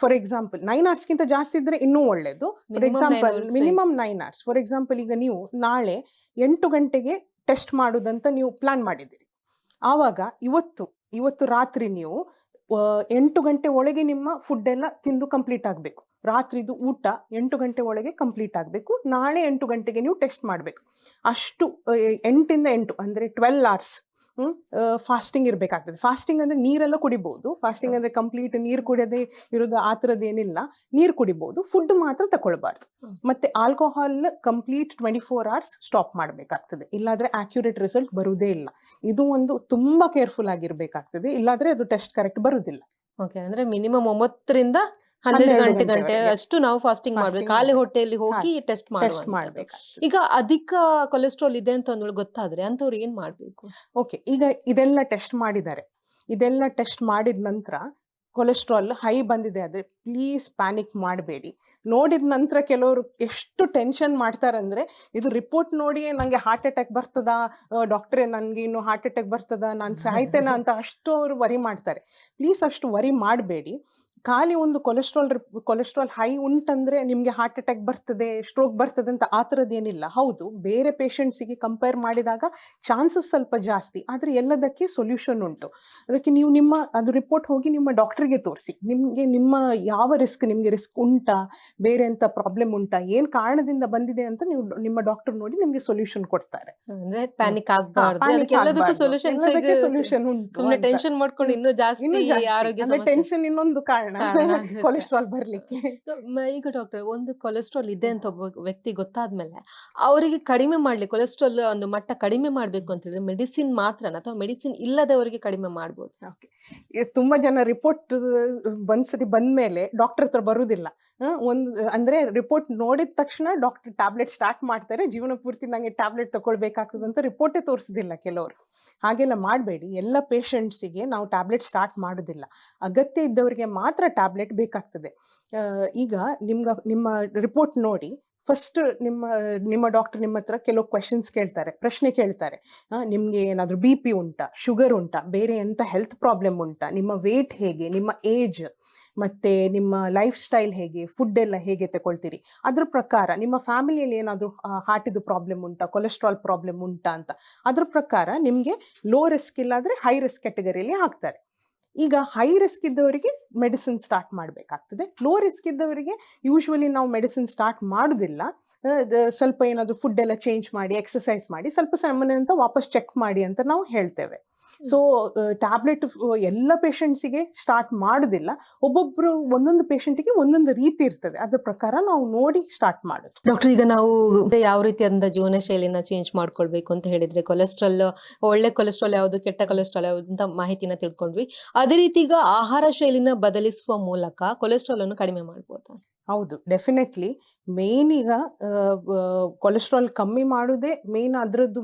ಫಾರ್ ಎಕ್ಸಾಂಪಲ್ ನೈನ್ ಅವರ್ಸ್ಗಿಂತ ಜಾಸ್ತಿ ಇದ್ರೆ ಇನ್ನೂ ಒಳ್ಳೇದು. For example minimum nine hours for example ಈಗ ನೀವು ನಾಳೆ ಎಂಟು ಗಂಟೆಗೆ ಟೆಸ್ಟ್ ಮಾಡೋದಂತ ನೀವು ಪ್ಲಾನ್ ಮಾಡಿದ್ದೀರಿ. ಆವಾಗ ಇವತ್ತು ಇವತ್ತು ರಾತ್ರಿ ನೀವು ಎಂಟು ಗಂಟೆ ಒಳಗೆ ನಿಮ್ಮ ಫುಡ್ ಎಲ್ಲ ತಿಂದು ಕಂಪ್ಲೀಟ್ ಆಗಬೇಕು. ರಾತ್ರಿದು ಊಟ ಎಂಟು ಗಂಟೆ ಒಳಗೆ ಕಂಪ್ಲೀಟ್ ಆಗಬೇಕು. ನಾಳೆ ಎಂಟು ಗಂಟೆಗೆ ನೀವು ಟೆಸ್ಟ್ ಮಾಡಬೇಕು. ಅಷ್ಟು ಎಂಟಿಂದ ಎಂಟು ಅಂದರೆ ಟ್ವೆಲ್ ಅವರ್ಸ್ ಫಾಸ್ಟಿಂಗ್ ಇರಬೇಕಾಗ್ತದೆ. ಫಾಸ್ಟಿಂಗ್ ಅಂದ್ರೆ ನೀರೆಲ್ಲ ಕುಡಿಬಹುದು ಫಾಸ್ಟಿಂಗ್ ಅಂದ್ರೆ ಕಂಪ್ಲೀಟ್ ನೀರು ಕುಡಿಯದೆ ಇರೋದು ಆ ಏನಿಲ್ಲ. ನೀರು ಕುಡಿಬಹುದು ಫುಡ್ ಮಾತ್ರ ತಗೊಳ್ಬಾರ್ದು. ಮತ್ತೆ alcohol complete twenty four hours stop ಮಾಡಬೇಕಾಗ್ತದೆ. ಇಲ್ಲಾದ್ರೆ ಆಕ್ಯುರೇಟ್ ರಿಸಲ್ಟ್ ಬರುವುದೇ ಇಲ್ಲ. ಇದು ಒಂದು ತುಂಬಾ ಕೇರ್ಫುಲ್ ಆಗಿರ್ಬೇಕಾಗ್ತದೆ. ಇಲ್ಲಾದ್ರೆ ಅದು ಟೆಸ್ಟ್ ಕರೆಕ್ಟ್ ಬರುವುದಿಲ್ಲ ಓಕೆ ಅಂದ್ರೆ ಮಿನಿಮಮ್ ಒಂಬತ್ತರಿಂದ ಹನ್ನೆರಡು ಗಂಟೆ ಗಂಟೆ ಅಷ್ಟು ನಾವು ಫಾಸ್ಟಿಂಗ್ ಮಾಡ್ಬೇಕು. ಖಾಲಿ ಹೊಟ್ಟೆಯಲ್ಲಿ ಹೋಗಿ ಟೆಸ್ಟ್ ಮಾಡ್ಬೇಕು ಈಗ ಅಧಿಕ ಕೊಲೆಸ್ಟ್ರಾಲ್ ಇದೆ ಅಂತ ಒಂದು ಗೊತ್ತಾದ್ರೆ ಅಂತವ್ರು ಏನ್ ಮಾಡ್ಬೇಕು? ಓಕೆ ಈಗ ಇದೆಲ್ಲ ಟೆಸ್ಟ್ ಮಾಡಿದ್ದಾರೆ. ಇದೆಲ್ಲ ಟೆಸ್ಟ್ ಮಾಡಿದ ನಂತರ ಕೊಲೆಸ್ಟ್ರಾಲ್ ಹೈ ಬಂದಿದೆ ಆದ್ರೆ ಪ್ಲೀಸ್ ಪ್ಯಾನಿಕ್ ಮಾಡಬೇಡಿ. ನೋಡಿದ ನಂತರ ಕೆಲವರು ಎಷ್ಟು ಟೆನ್ಷನ್ ಮಾಡ್ತಾರಂದ್ರೆ ಇದು ರಿಪೋರ್ಟ್ ನೋಡಿ ನನಗೆ ಹಾರ್ಟ್ ಅಟ್ಯಾಕ್ ಬರ್ತದ? ಡಾಕ್ಟ್ರೇ ನನಗೆ ಇನ್ನು ಹಾರ್ಟ್ ಅಟ್ಯಾಕ್ ಬರ್ತದ? ನಾನು ಸಾಯ್ತೇನಾ ಅಂತ ಅಷ್ಟು ಅವರು ವರಿ ಮಾಡ್ತಾರೆ. ಪ್ಲೀಸ್ ಅಷ್ಟು ವರಿ ಮಾಡಬೇಡಿ. ಖಾಲಿ ಒಂದು ಕೊಲೆಸ್ಟ್ರಾಲ್ ಕೊಲೆಸ್ಟ್ರಾಲ್ ಹೈ ಉಂಟಂದ್ರೆ ನಿಮಗೆ ಹಾರ್ಟ್ ಅಟ್ಯಾಕ್ ಬರ್ತದೆ ಸ್ಟ್ರೋಕ್ ಬರ್ತದೆ ಅಂತ ಆ ಥರದ್ದು ಏನಿಲ್ಲ. ಹೌದು ಬೇರೆ ಪೇಷಂಟ್ಸಿಗೆ ಕಂಪೇರ್ ಮಾಡಿದಾಗ ಚಾನ್ಸಸ್ ಸ್ವಲ್ಪ ಜಾಸ್ತಿ. ಆದರೆ ಎಲ್ಲದಕ್ಕೆ ಸೊಲ್ಯೂಷನ್ ಉಂಟು. ಅದಕ್ಕೆ ನೀವು ನಿಮ್ಮ ಅದು ರಿಪೋರ್ಟ್ ಹೋಗಿ ನಿಮ್ಮ ಡಾಕ್ಟ್ರಿಗೆ ತೋರಿಸಿ. ನಿಮಗೆ ನಿಮ್ಮ ಯಾವ ರಿಸ್ಕ್ ನಿಮಗೆ ರಿಸ್ಕ್ ಉಂಟಾ ಬೇರೆ ಅಂತ ಪ್ರಾಬ್ಲಮ್ ಉಂಟಾ ಏನು ಕಾರಣದಿಂದ ಬಂದಿದೆ ಅಂತ ನೀವು ನಿಮ್ಮ ಡಾಕ್ಟರ್ ನೋಡಿ ನಿಮಗೆ ಸೊಲ್ಯೂಷನ್ ಕೊಡ್ತಾರೆ. ಅಂದ್ರೆ ಪ್ಯಾನಿಕ್ ಆಗ್ಬಾರ್ದು. ಸೊಲ್ಯೂಷನ್ solution ಉಂಟು ಟೆನ್ಷನ್ ಮಾಡ್ಕೊಂಡು ಇನ್ನೂ ಜಾಸ್ತಿ. ಆರೋಗ್ಯ ಟೆನ್ಷನ್ ಇನ್ನೊಂದು ಕಾರಣ. (laughs) ಕೊಲೆಸ್ಟ್ರಾಲ್ ಬರ್ಲಿಕ್ಕೆ. ಈಗ ಡಾಕ್ಟರ್ ಒಂದು ಕೊಲೆಸ್ಟ್ರಾಲ್ ಇದೆ ಅಂತ ಒಬ್ಬ ವ್ಯಕ್ತಿ ಗೊತ್ತಾದ್ಮೇಲೆ ಅವರಿಗೆ ಕಡಿಮೆ ಮಾಡ್ಲಿ ಕೊಲೆಸ್ಟ್ರಾಲ್ ಒಂದು ಮಟ್ಟ ಕಡಿಮೆ ಮಾಡ್ಬೇಕು ಅಂತ ಹೇಳಿದ್ರೆ ಮೆಡಿಸಿನ್ ಮಾತ್ರನ? ಅಥವಾ ಮೆಡಿಸಿನ್ ಇಲ್ಲದವರಿಗೆ ಕಡಿಮೆ ಮಾಡ್ಬೋದು? ತುಂಬಾ ಜನ ರಿಪೋರ್ಟ್ ಬಂದ್ಸತಿ ಬಂದ್ಮೇಲೆ ಡಾಕ್ಟರ್ ಹತ್ರ ಬರುದಿಲ್ಲ. ಒಂದು ಅಂದ್ರೆ ರಿಪೋರ್ಟ್ ನೋಡಿದ ತಕ್ಷಣ ಡಾಕ್ಟರ್ ಟ್ಯಾಬ್ಲೆಟ್ ಸ್ಟಾರ್ಟ್ ಮಾಡ್ತಾರೆ ಜೀವನ ಪೂರ್ತಿ ನಂಗೆ ಟ್ಯಾಬ್ಲೆಟ್ ತಗೊಳ್ಬೇಕಾಗ್ತದೆ ಅಂತ ರಿಪೋರ್ಟೇ ತೋರಿಸೋದಿಲ್ಲ ಕೆಲವರು. ಹಾಗೆಲ್ಲ ಮಾಡಬೇಡಿ. ಎಲ್ಲ ಪೇಷಂಟ್ಸಿಗೆ ನಾವು ಟ್ಯಾಬ್ಲೆಟ್ ಸ್ಟಾರ್ಟ್ ಮಾಡೋದಿಲ್ಲ. ಅಗತ್ಯ ಇದ್ದವರಿಗೆ ಮಾತ್ರ ಟ್ಯಾಬ್ಲೆಟ್ ಬೇಕಾಗ್ತದೆ. ಈಗ ನಿಮ್ಗೆ, ನಿಮ್ಮ ರಿಪೋರ್ಟ್ ನೋಡಿ ಫಸ್ಟ್ ನಿಮ್ಮ ನಿಮ್ಮ ಡಾಕ್ಟರ್ ನಿಮ್ಮ ಹತ್ರ ಕೆಲವು ಕ್ವೆಶನ್ಸ್ ಕೇಳ್ತಾರೆ, ಪ್ರಶ್ನೆ ಕೇಳ್ತಾರೆ. ನಿಮಗೆ ಏನಾದರೂ ಬಿ ಪಿ ಉಂಟಾ ಶುಗರ್ ಉಂಟಾ, ಬೇರೆ ಎಂತ ಹೆಲ್ತ್ ಪ್ರಾಬ್ಲಮ್ ಉಂಟಾ, ನಿಮ್ಮ ವೇಟ್ ಹೇಗೆ, ನಿಮ್ಮ ಏಜ್ ಮತ್ತೆ ನಿಮ್ಮ ಲೈಫ್ ಸ್ಟೈಲ್ ಹೇಗೆ ಫುಡ್ ಎಲ್ಲ ಹೇಗೆ ತಗೊಳ್ತೀರಿ ಅದ್ರ ಪ್ರಕಾರ ನಿಮ್ಮ ಫ್ಯಾಮಿಲಿಯಲ್ಲಿ ಏನಾದರೂ ಹಾರ್ಟಿದು ಪ್ರಾಬ್ಲಮ್ ಉಂಟಾ ಕೊಲೆಸ್ಟ್ರಾಲ್ ಪ್ರಾಬ್ಲಮ್ ಉಂಟಾ ಅಂತ, ಅದ್ರ ಪ್ರಕಾರ ನಿಮಗೆ ಲೋ ರಿಸ್ಕ್ ಇಲ್ಲಾದ್ರೆ ಹೈ ರಿಸ್ಕ್ ಕ್ಯಾಟಗರಿಯಲ್ಲಿ ಹಾಕ್ತಾರೆ. ಈಗ ಹೈ ರಿಸ್ಕ್ ಇದ್ದವರಿಗೆ ಮೆಡಿಸಿನ್ ಸ್ಟಾರ್ಟ್ ಮಾಡಬೇಕಾಗ್ತದೆ. ಲೋ ರಿಸ್ಕ್ ಇದ್ದವರಿಗೆ ಯೂಶ್ವಲಿ ನಾವು ಮೆಡಿಸಿನ್ ಸ್ಟಾರ್ಟ್ ಮಾಡೋದಿಲ್ಲ. ಸ್ವಲ್ಪ ಏನಾದರೂ ಫುಡ್ ಎಲ್ಲ ಚೇಂಜ್ ಮಾಡಿ ಎಕ್ಸಸೈಸ್ ಮಾಡಿ, ಸ್ವಲ್ಪ ಅಂತ ವಾಪಸ್ ಚೆಕ್ ಮಾಡಿ ಅಂತ ನಾವು ಹೇಳ್ತೇವೆ. ಸೊ ಟ್ಯಾಬ್ಲೆಟ್ ಎಲ್ಲ ಪೇಷಂಟ್ಸಿಗೆ ಸ್ಟಾರ್ಟ್ ಮಾಡೋದಿಲ್ಲ. ಒಬ್ಬೊಬ್ರು ಒಂದೊಂದು ಪೇಷಂಟಿಗೆ ಒಂದೊಂದು ರೀತಿ ಇರ್ತದೆ. ಅದ್ರ ಪ್ರಕಾರ ನಾವು ನೋಡಿ ಸ್ಟಾರ್ಟ್ ಮಾಡೋದು. ಡಾಕ್ಟರ್ ಈಗ ನಾವು ಯಾವ ರೀತಿಯಾದ ಜೀವನ ಶೈಲಿನ ಚೇಂಜ್ ಮಾಡ್ಕೊಳ್ಬೇಕು ಅಂತ ಹೇಳಿದ್ರೆ ಕೊಲೆಸ್ಟ್ರಾಲ್ ಒಳ್ಳೆ ಕೊಲೆಸ್ಟ್ರಾಲ್ ಯಾವುದು ಕೆಟ್ಟ ಕೊಲೆಸ್ಟ್ರಾಲ್ ಯಾವುದು ಅಂತ ಮಾಹಿತಿನ ತಿಳ್ಕೊಂಡ್ವಿ. ಅದೇ ರೀತಿ ಈಗ ಆಹಾರ ಶೈಲಿನ ಬದಲಿಸುವ ಮೂಲಕ ಕೊಲೆಸ್ಟ್ರಾಲ್ ಅನ್ನು ಕಡಿಮೆ ಮಾಡ್ಬೋದಾ? ಹೌದು ಡೆಫಿನೆಟ್ಲಿ ಮೇನ್ ಈಗ ಕೊಲೆಸ್ಟ್ರಾಲ್ ಕಮ್ಮಿ ಮಾಡೋದೇ ಮೇನ್ ಅದರದ್ದು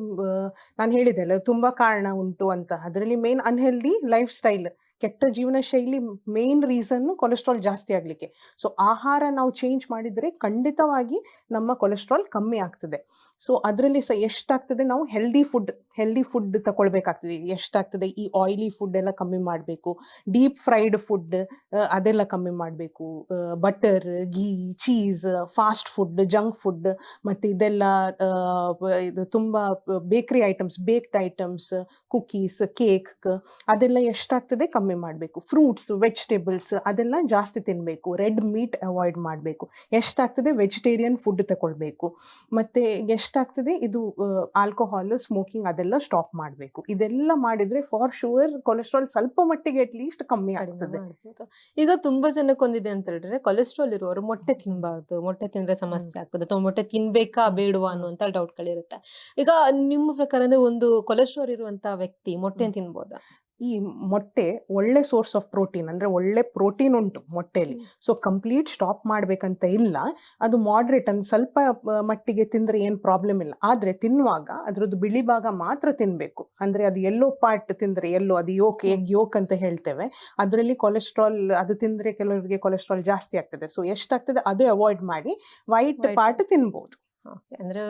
ನಾನು ಹೇಳಿದೆ ಅಲ್ಲ ತುಂಬ ಕಾರಣ ಉಂಟು ಅಂತ. ಅದರಲ್ಲಿ ಮೇನ್ ಅನ್ಹೆಲ್ದಿ ಲೈಫ್ ಸ್ಟೈಲ್ ಕೆಟ್ಟ ಜೀವನ ಶೈಲಿ ಮೇನ್ ರೀಸನ್ನು ಕೊಲೆಸ್ಟ್ರಾಲ್ ಜಾಸ್ತಿ ಆಗಲಿಕ್ಕೆ. ಸೊ ಆಹಾರ ನಾವು ಚೇಂಜ್ ಮಾಡಿದರೆ ಖಂಡಿತವಾಗಿ ನಮ್ಮ ಕೊಲೆಸ್ಟ್ರಾಲ್ ಕಮ್ಮಿ ಆಗ್ತದೆ. ಸೊ ಅದರಲ್ಲಿ ಸಹ ಎಷ್ಟಾಗ್ತದೆ ನಾವು ಹೆಲ್ದಿ ಫುಡ್ ಹೆಲ್ದಿ ಫುಡ್ ತಗೊಳ್ಬೇಕಾಗ್ತದೆ ಎಷ್ಟಾಗ್ತದೆ? ಈ ಆಯಿಲಿ ಫುಡ್ ಎಲ್ಲ ಕಮ್ಮಿ ಮಾಡಬೇಕು. ಡೀಪ್ ಫ್ರೈಡ್ ಫುಡ್ ಅದೆಲ್ಲ ಕಮ್ಮಿ ಮಾಡಬೇಕು. Butter ghee cheese fast food junk food ಮತ್ತು ಇದೆಲ್ಲ ಇದು ತುಂಬ bakery items baked items cookies cake ಅದೆಲ್ಲ ಎಷ್ಟಾಗ್ತದೆ? ಕಮ್ಮಿ ಮಾಡಬೇಕು. ಫ್ರೂಟ್ಸ್ ವೆಜಿಟೇಬಲ್ಸ್ ಅದೆಲ್ಲ ಜಾಸ್ತಿ ತಿನ್ನಬೇಕು ರೆಡ್ ಮೀಟ್ ಅವಾಯ್ಡ್ ಮಾಡಬೇಕು. ಎಷ್ಟಾಗ್ತದೆ? ವೆಜಿಟೇರಿಯನ್ ಫುಡ್ ತಗೊಳ್ಬೇಕು ಮತ್ತು ಎಷ್ಟಾಗ್ತದೆ? ಇದು ಆಲ್ಕೋಹಾಲ್ ಸ್ಮೋಕಿಂಗ್ ಅದೆಲ್ಲ ಸ್ಟಾಪ್ ಮಾಡಬೇಕು. ಇದೆಲ್ಲ ಮಾಡಿದರೆ ಫಾರ್ ಶುವರ್ ಕೊಲೆಸ್ಟ್ರಾಲ್ ಸ್ವಲ್ಪ ಮಟ್ಟಿಗೆ ಅಟ್ಲೀಸ್ಟ್ ಕಮ್ಮಿ ಕಡಿಮೆ ಆಗ್ತದೆ. ಈಗ ತುಂಬಾ ಜನಕ್ಕೆ ಒಂದಿದೆ ಅಂತ ಹೇಳಿದ್ರೆ ಕೊಲೆಸ್ಟ್ರಾಲ್ ಇರುವವರು ಮೊಟ್ಟೆ ತಿನ್ನಬಾರ್ದು ಮೊಟ್ಟೆ ತಿಂದ್ರೆ ಸಮಸ್ಯೆ ಆಗ್ತದೆ. ಅಥವಾ ಮೊಟ್ಟೆ ತಿನ್ಬೇಕಾ ಬೇಡವಾ ಅನ್ನುವಂಥ ಡೌಟ್ಗಳಿರುತ್ತೆ ಈಗ ನಿಮ್ಮ ಪ್ರಕಾರ ಅಂದ್ರೆ ಒಂದು ಕೊಲೆಸ್ಟ್ರಾಲ್ ಇರುವಂಥ ವ್ಯಕ್ತಿ ಮೊಟ್ಟೆ ತಿನ್ಬೋದಾ? ಈ ಮೊಟ್ಟೆ ಒಳ್ಳೆ ಸೋರ್ಸ್ ಆಫ್ ಪ್ರೋಟೀನ್ ಅಂದ್ರೆ ಒಳ್ಳೆ ಪ್ರೋಟೀನ್ ಉಂಟು ಮೊಟ್ಟೆಯಲ್ಲಿ. ಸೊ ಕಂಪ್ಲೀಟ್ ಸ್ಟಾಪ್ ಮಾಡ್ಬೇಕಂತ ಇಲ್ಲ. ಅದು ಮಾಡ್ರೇಟ್ ಅಂದ್ರೆ ಸ್ವಲ್ಪ ಮಟ್ಟಿಗೆ ತಿಂದ್ರೆ ಏನು ಪ್ರಾಬ್ಲಮ್ ಇಲ್ಲ. ಆದ್ರೆ ತಿನ್ನುವಾಗ ಅದ್ರದ್ದು ಬಿಳಿ ಭಾಗ ಮಾತ್ರ ತಿನ್ಬೇಕು. ಅಂದ್ರೆ ಅದು ಎಲ್ಲೋ ಪಾರ್ಟ್ ತಿಂದ್ರೆ ಎಲ್ಲೋ ಅದು ಯೋಕ್ ಎಗ್ ಯೋಕ್ ಅಂತ ಹೇಳ್ತೇವೆ. ಅದರಲ್ಲಿ ಕೊಲೆಸ್ಟ್ರಾಲ್ ಅದು ತಿಂದ್ರೆ ಕೆಲವರಿಗೆ ಕೊಲೆಸ್ಟ್ರಾಲ್ ಜಾಸ್ತಿ ಆಗ್ತದೆ. ಸೊ ಎಷ್ಟಾಗ್ತದೆ? ಅದು ಅವಾಯ್ಡ್ ಮಾಡಿ ವೈಟ್ ಪಾರ್ಟ್ ತಿನ್ಬೋದು. ಅಂದ್ರೆ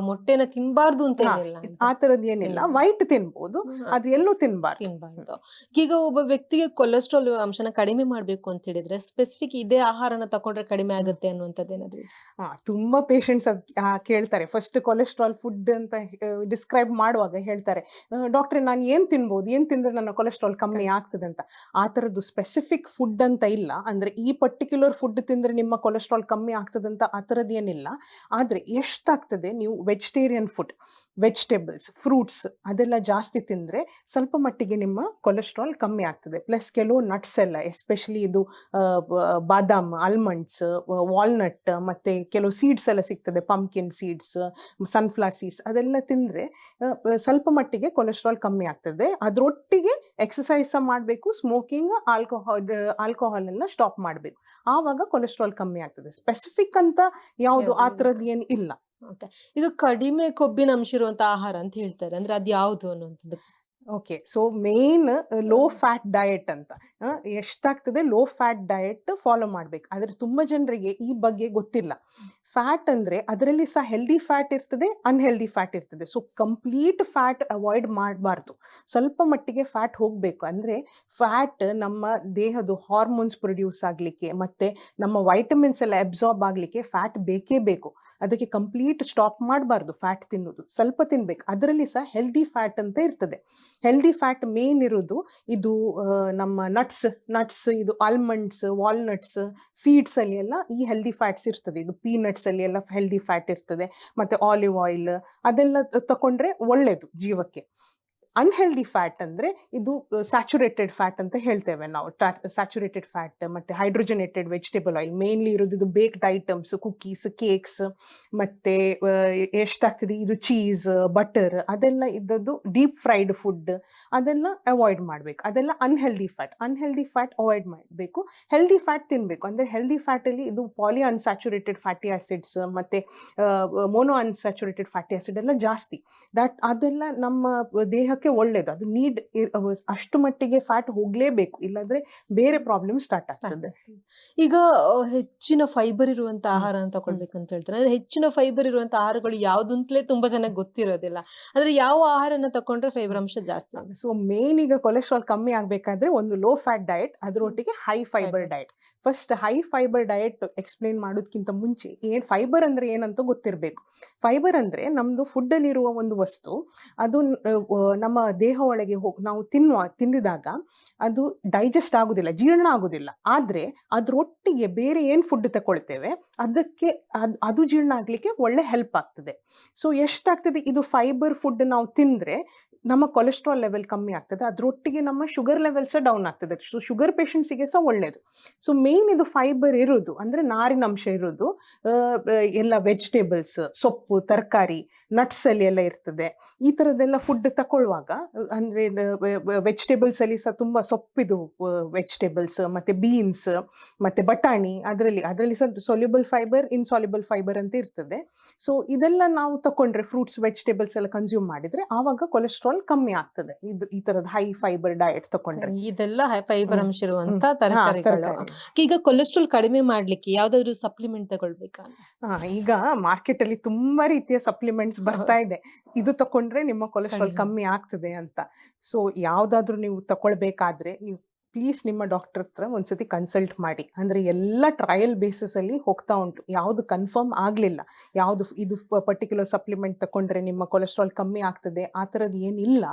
ಮೊಟ್ಟೆನ ತಿನ್ಬಾರ್ದು ಅಂತ ಏನಿಲ್ಲ ಆ ತರದ್ ಏನಿಲ್ಲ. ವೈಟ್ ತಿನ್ಬೋದು. ಹ್ಮ್. ಅದು ಎಲ್ಲೂ ತಿನ್ಬಾರ್ದು. ತಿನ್ಬಾರ್ದು. ಈಗ ಒಬ್ಬ ವ್ಯಕ್ತಿಗೆ ಕೊಲೆಸ್ಟ್ರಾಲ್ ಅಂಶನ ಕಡಿಮೆ ಮಾಡ್ಬೇಕು ಅಂತ ಹೇಳಿದ್ರೆ ಸ್ಪೆಸಿಫಿಕ್ ಇದೇ ಆಹಾರನ ತಕೊಂಡ್ರೆ ಕಡಿಮೆ ಆಗುತ್ತೆ ಅನ್ನುವಂಥದ್ದು ಏನಾದ್ರೂ ಹಾ ತುಂಬಾ ಪೇಷಂಟ್ಸ್ ಅದ್ ಕೇಳ್ತಾರೆ. ಫಸ್ಟ್ ಕೊಲೆಸ್ಟ್ರಾಲ್ ಫುಡ್ ಅಂತ ಡಿಸ್ಕ್ರೈಬ್ ಮಾಡುವಾಗ ಹೇಳ್ತಾರೆ. ಡಾಕ್ಟರ್ ನಾನು ಏನ್ ತಿನ್ಬೋದು? ಏನ್ ತಿಂದ್ರೆ ನನ್ನ ಕೊಲೆಸ್ಟ್ರಾಲ್ ಕಮ್ಮಿ ಆಗ್ತದೆ ಅಂತ. ಆ ತರದ್ದು ಸ್ಪೆಸಿಫಿಕ್ ಫುಡ್ ಅಂತ ಇಲ್ಲ. ಅಂದ್ರೆ ಈ ಪರ್ಟಿಕ್ಯುಲರ್ ಫುಡ್ ತಿಂದ್ರೆ ನಿಮ್ಮ ಕೊಲೆಸ್ಟ್ರಾಲ್ ಕಮ್ಮಿ ಆಗ್ತದಂತ ಆ ತರದ್ ಏನಿಲ್ಲ. ಆದ್ರೆ ಎಷ್ಟಾಗ್ತದೆ ನೀವು ವೆಜಿಟೇರಿಯನ್ ಫುಡ್ ವೆಜಿಟೇಬಲ್ಸ್ ಫ್ರೂಟ್ಸ್ ಅದೆಲ್ಲ ಜಾಸ್ತಿ ತಿಂದರೆ ಸ್ವಲ್ಪ ಮಟ್ಟಿಗೆ ನಿಮ್ಮ ಕೊಲೆಸ್ಟ್ರಾಲ್ ಕಮ್ಮಿ ಆಗ್ತದೆ. ಪ್ಲಸ್ ಕೆಲವು ನಟ್ಸ್ ಎಲ್ಲ ಎಸ್ಪೆಷಲಿ ಇದು ಬಾದಾಮ್ ಆಲ್ಮಂಡ್ಸ್ ವಾಲ್ನಟ್ ಮತ್ತು ಕೆಲವು ಸೀಡ್ಸ್ ಎಲ್ಲ ಸಿಗ್ತದೆ. ಪಂಪ್ಕಿನ್ ಸೀಡ್ಸ್ ಸನ್ಫ್ಲವರ್ ಸೀಡ್ಸ್ ಅದೆಲ್ಲ ತಿಂದರೆ ಸ್ವಲ್ಪ ಮಟ್ಟಿಗೆ ಕೊಲೆಸ್ಟ್ರಾಲ್ ಕಮ್ಮಿ ಆಗ್ತದೆ. ಅದರೊಟ್ಟಿಗೆ ಎಕ್ಸಸೈಸ್ ಮಾಡಬೇಕು ಸ್ಮೋಕಿಂಗ್ ಆಲ್ಕೋಹಾಲ್ ಆಲ್ಕೋಹಾಲ್ ಎಲ್ಲ ಸ್ಟಾಪ್ ಮಾಡಬೇಕು. ಆವಾಗ ಕೊಲೆಸ್ಟ್ರಾಲ್ ಕಮ್ಮಿ ಆಗ್ತದೆ. ಸ್ಪೆಸಿಫಿಕ್ ಅಂತ ಯಾವುದು ಆ ಥರದ್ದು ಏನು ಇಲ್ಲ. Okay. ಈಗ ಕಡಿಮೆ ಕೊಬ್ಬಿನ ಅಂಶ ಇರುವಂತ ಆಹಾರ ಅಂತ ಹೇಳ್ತಾರೆ. ಅಂದ್ರೆ ಅದು ಯಾವುದು ಅನ್ನುವಂಥದ್ದು? Okay. So main low fat diet ಅಂತ. ಎಷ್ಟಾಗ್ತದೆ? ಲೋ ಫ್ಯಾಟ್ ಡಯಟ್ ಫಾಲೋ ಮಾಡ್ಬೇಕು. ಆದ್ರೆ ತುಂಬಾ ಜನರಿಗೆ ಈ ಬಗ್ಗೆ ಗೊತ್ತಿಲ್ಲ. ಫ್ಯಾಟ್ ಅಂದರೆ ಅದರಲ್ಲಿ ಸಹ ಹೆಲ್ದಿ ಫ್ಯಾಟ್ ಇರ್ತದೆ ಅನ್ಹೆಲ್ದಿ ಫ್ಯಾಟ್ ಇರ್ತದೆ. ಸೊ ಕಂಪ್ಲೀಟ್ ಫ್ಯಾಟ್ ಅವಾಯ್ಡ್ ಮಾಡಬಾರ್ದು. ಸ್ವಲ್ಪ ಮಟ್ಟಿಗೆ ಫ್ಯಾಟ್ ಹೋಗಬೇಕು. ಅಂದರೆ ಫ್ಯಾಟ್ ನಮ್ಮ ದೇಹದ ಹಾರ್ಮೋನ್ಸ್ ಪ್ರೊಡ್ಯೂಸ್ ಆಗಲಿಕ್ಕೆ ಮತ್ತು ನಮ್ಮ ವೈಟಮಿನ್ಸ್ ಎಲ್ಲ ಅಬ್ಸಾರ್ಬ್ ಆಗಲಿಕ್ಕೆ ಫ್ಯಾಟ್ ಬೇಕೇ ಬೇಕು. ಅದಕ್ಕೆ ಕಂಪ್ಲೀಟ್ ಸ್ಟಾಪ್ ಮಾಡಬಾರ್ದು ಫ್ಯಾಟ್ ತಿನ್ನೋದು. ಸ್ವಲ್ಪ ತಿನ್ಬೇಕು. ಅದರಲ್ಲಿ ಸಹ ಹೆಲ್ದಿ ಫ್ಯಾಟ್ ಅಂತ ಇರ್ತದೆ. ಹೆಲ್ದಿ ಫ್ಯಾಟ್ ಮೇನ್ ಇರೋದು ಇದು ನಮ್ಮ ನಟ್ಸ್ ನಟ್ಸ್ ಇದು ಆಲ್ಮಂಡ್ಸ್ ವಾಲ್ನಟ್ಸ್ ಸೀಡ್ಸಲ್ಲಿ ಎಲ್ಲ ಈ ಹೆಲ್ದಿ ಫ್ಯಾಟ್ಸ್ ಇರ್ತದೆ. ಇದು ಪೀನಟ್ಸ್ ಅಲ್ಲಿ ಎಲ್ಲ ಹೆಲ್ದಿ ಫ್ಯಾಟ್ ಇರ್ತದೆ ಮತ್ತೆ ಆಲಿವ್ ಆಯಿಲ್ ಅದೆಲ್ಲ ತಕೊಂಡ್ರೆ ಒಳ್ಳೇದು ಜೀವಕ್ಕೆ. ಅನ್ಹೆಲ್ದಿ ಫ್ಯಾಟ್ ಅಂದರೆ ಇದು ಸ್ಯಾಚುರೇಟೆಡ್ ಫ್ಯಾಟ್ ಅಂತ ಹೇಳ್ತೇವೆ ನಾವು. ಸ್ಯಾಚುರೇಟೆಡ್ ಫ್ಯಾಟ್ ಮತ್ತು ಹೈಡ್ರೋಜನೇಟೆಡ್ ವೆಜಿಟೇಬಲ್ ಆಯಿಲ್ ಮೇನ್ಲಿ ಇರೋದು ಇದು ಬೇಕ್ಡ್ ಐಟಮ್ಸ್ ಕುಕೀಸ್ ಕೇಕ್ಸ್ ಮತ್ತು ಎಷ್ಟಾಗ್ತದೆ? ಇದು ಚೀಸ್ ಬಟರ್ ಅದೆಲ್ಲ ಇದ್ದದ್ದು ಡೀಪ್ ಫ್ರೈಡ್ ಫುಡ್ ಅದೆಲ್ಲ ಅವಾಯ್ಡ್ ಮಾಡಬೇಕು. ಅದೆಲ್ಲ unhealthy fat unhealthy fat avoid ಮಾಡಬೇಕು. ಹೆಲ್ದಿ ಫ್ಯಾಟ್ ತಿನ್ನಬೇಕು ಅಂದರೆ ಹೆಲ್ದಿ ಫ್ಯಾಟಲ್ಲಿ ಇದು ಪಾಲಿ ಅನ್ಸ್ಯಾಚುರೇಟೆಡ್ ಫ್ಯಾಟಿ ಆ್ಯಸಿಡ್ಸ್ ಮತ್ತು ಮೋನೋ ಅನ್ಸ್ಯಾಚುರೇಟೆಡ್ ಫ್ಯಾಟಿ ಆ್ಯಸಿಡ್ ಎಲ್ಲ ಜಾಸ್ತಿ. ದಟ್ ಅದೆಲ್ಲ ನಮ್ಮ ದೇಹಕ್ಕೆ ಒಳ್ಳೆಯದು ಅದು ನೀಡ್ ಅಷ್ಟು ಮಟ್ಟಿಗೆ ಫ್ಯಾಟ್ ಹೋಗ್ಲೇಬೇಕು. ಇಲ್ಲಾಂದ್ರೆ ಬೇರೆ ಪ್ರಾಬ್ಲಮ್ ಸ್ಟಾರ್ಟ್ ಆಗ್ತದೆ. ಈಗ ಹೆಚ್ಚಿನ ಫೈಬರ್ ಇರುವಂತ ಆಹಾರ ಅಂತ ತಗೊಳ್ಬೇಕು ಅಂತ ಹೇಳ್ತಾರೆ? ಅಂದ್ರೆ ಹೆಚ್ಚಿನ ಫೈಬರ್ ಇರುವಂತ ಆಹಾರಗಳು ಯಾವ್ದಂತಲೇ ತುಂಬಾ ಜನ ಗೊತ್ತಿರೋದಿಲ್ಲ. ಅಂದ್ರೆ ಯಾವ ಆಹಾರನ ತಕೊಂಡ್ರೆ ಫೈಬರ್ ಅಂಶ ಜಾಸ್ತಿ ಆಗುತ್ತೆ? ಸೊ ಮೇನ್ ಈಗ ಕೊಲೆಸ್ಟ್ರಾಲ್ ಕಮ್ಮಿ ಆಗ್ಬೇಕಾದ್ರೆ ಒಂದು ಲೋ ಫ್ಯಾಟ್ ಡಯಟ್ ಅದರೊಟ್ಟಿಗೆ high fibre diet first high fibre diet explain ಮಾಡೋದಕ್ಕಿಂತ ಮುಂಚೆ ಏನ್ ಫೈಬರ್ ಅಂದ್ರೆ ಏನಂತ ಗೊತ್ತಿರಬೇಕು. ಫೈಬರ್ ಅಂದ್ರೆ ನಮ್ದು ಫುಡ್ ಅಲ್ಲಿ ಇರುವ ಒಂದು ವಸ್ತು. ಅದು ನಮ್ಮ ದೇಹ ಒಳಗೆ ಹೋಗಿ ನಾವು ತಿನ್ನುವ, ತಿಂದಿದಾಗ ಅದು ಡೈಜೆಸ್ಟ್ ಆಗುದಿಲ್ಲ, ಜೀರ್ಣ ಆಗುದಿಲ್ಲ. ಆದ್ರೆ ಅದ್ರೊಟ್ಟಿಗೆ ಬೇರೆ ಏನು ಫುಡ್ ತಗೊಳ್ತೇವೆ ಅದಕ್ಕೆ ಅದು ಅದು ಜೀರ್ಣ ಆಗ್ಲಿಕ್ಕೆ ಒಳ್ಳೆ ಹೆಲ್ಪ್ ಆಗ್ತದೆ. ಸೊ ಎಷ್ಟಾಗ್ತದೆ? ಇದು ಫೈಬರ್ ಫುಡ್ ನಾವು ತಿಂದ್ರೆ ನಮ್ಮ ಕೊಲೆಸ್ಟ್ರಾಲ್ ಲೆವೆಲ್ ಕಮ್ಮಿ ಆಗ್ತದೆ. ಅದರೊಟ್ಟಿಗೆ ನಮ್ಮ ಶುಗರ್ ಲೆವೆಲ್ ಸಹ ಡೌನ್ ಆಗ್ತದೆ. ಸೊ ಶುಗರ್ ಪೇಷಂಟ್ಸಿಗೆ ಸಹ ಒಳ್ಳೆಯದು ಸೊ ಮೇನ್ ಇದು ಫೈಬರ್ ಇರೋದು, ಅಂದರೆ ನಾರಿನ ಅಂಶ ಇರೋದು ಎಲ್ಲ ವೆಜಿಟೇಬಲ್ಸ್ ಸೊಪ್ಪು, ತರಕಾರಿ ನಟ್ಸ್ ಅಲ್ಲಿ ಎಲ್ಲ ಇರ್ತದೆ. ಈ ಥರದ್ದೆಲ್ಲ ಫುಡ್ ತಗೊಳ್ಳುವಾಗ ಅಂದರೆ ವೆಜಿಟೇಬಲ್ಸ್ ಅಲ್ಲಿ ಸಹ ತುಂಬ ಸೊಪ್ಪಿದು ವೆಜಿಟೇಬಲ್ಸ್ ಮತ್ತೆ ಬೀನ್ಸ್ ಮತ್ತೆ ಬಟಾಣಿ ಅದರಲ್ಲಿ ಅದರಲ್ಲಿ ಸಹ ಸೊಲ್ಯೂಬಲ್ ಫೈಬರ್ ಇನ್ಸಾಲ್ಯುಬಲ್ ಫೈಬರ್ ಅಂತ ಇರ್ತದೆ. ಸೊ ಇದೆಲ್ಲ ನಾವು ತಕೊಂಡ್ರೆ ಫ್ರೂಟ್ಸ್ ವೆಜಿಟೇಬಲ್ಸ್ ಎಲ್ಲ ಕನ್ಸ್ಯೂಮ್ ಮಾಡಿದ್ರೆ ಆವಾಗ ಕೊಲೆಸ್ಟ್ರಾಲ್ ಕಮ್ಮಿ ಆಗ್ತದೆ. ಇದು ಈ ತರದ ಹೈ ಫೈಬರ್ ಡಯಟ್ ತಕೊಂಡ್ರೆ. ಇದೆಲ್ಲ ಫೈಬರ್ ಅಂಶ ಇರುವಂತ ತರಕಾರಿಗಳು. ತರಕಾರಿ. ಈಗ ಕೊಲೆಸ್ಟ್ರಾಲ್ ಕಡಿಮೆ ಮಾಡ್ಲಿಕ್ಕೆ ಯಾವ್ದಾದ್ರು ಸಪ್ಲಿಮೆಂಟ್ ತಗೊಳ್ಬೇಕಾ? ಹಾ, ಈಗ ಮಾರ್ಕೆಟ್ ಅಲ್ಲಿ ತುಂಬಾ ರೀತಿಯ ಸಪ್ಲಿಮೆಂಟ್ಸ್ ಬರ್ತಾ ಇದೆ. ಇದು ತಕೊಂಡ್ರೆ ನಿಮ್ಮ ಕೊಲೆಸ್ಟ್ರಾಲ್ ಕಮ್ಮಿ ಆಗ್ತದೆ ಅಂತ. ಸೊ ಯಾವ್ದಾದ್ರು ನೀವು ತಕೊಳ್ಬೇಕಾದ್ರೆ ನೀವು ಪ್ಲೀಸ್ ನಿಮ್ಮ ಡಾಕ್ಟರ್ ಹತ್ರ ಒಂದ್ಸತಿ ಕನ್ಸಲ್ಟ್ ಮಾಡಿ. ಅಂದರೆ ಎಲ್ಲ ಟ್ರಯಲ್ ಬೇಸಿಸಲ್ಲಿ ಹೋಗ್ತಾ ಉಂಟು. ಯಾವುದು ಕನ್ಫರ್ಮ್ ಆಗಲಿಲ್ಲ. ಯಾವುದು ಇದು ಪರ್ಟಿಕ್ಯುಲರ್ ಸಪ್ಲಿಮೆಂಟ್ ತಗೊಂಡ್ರೆ ನಿಮ್ಮ ಕೊಲೆಸ್ಟ್ರಾಲ್ ಕಮ್ಮಿ ಆಗ್ತದೆ, ಆ ಥರದ್ದು ಏನಿಲ್ಲ.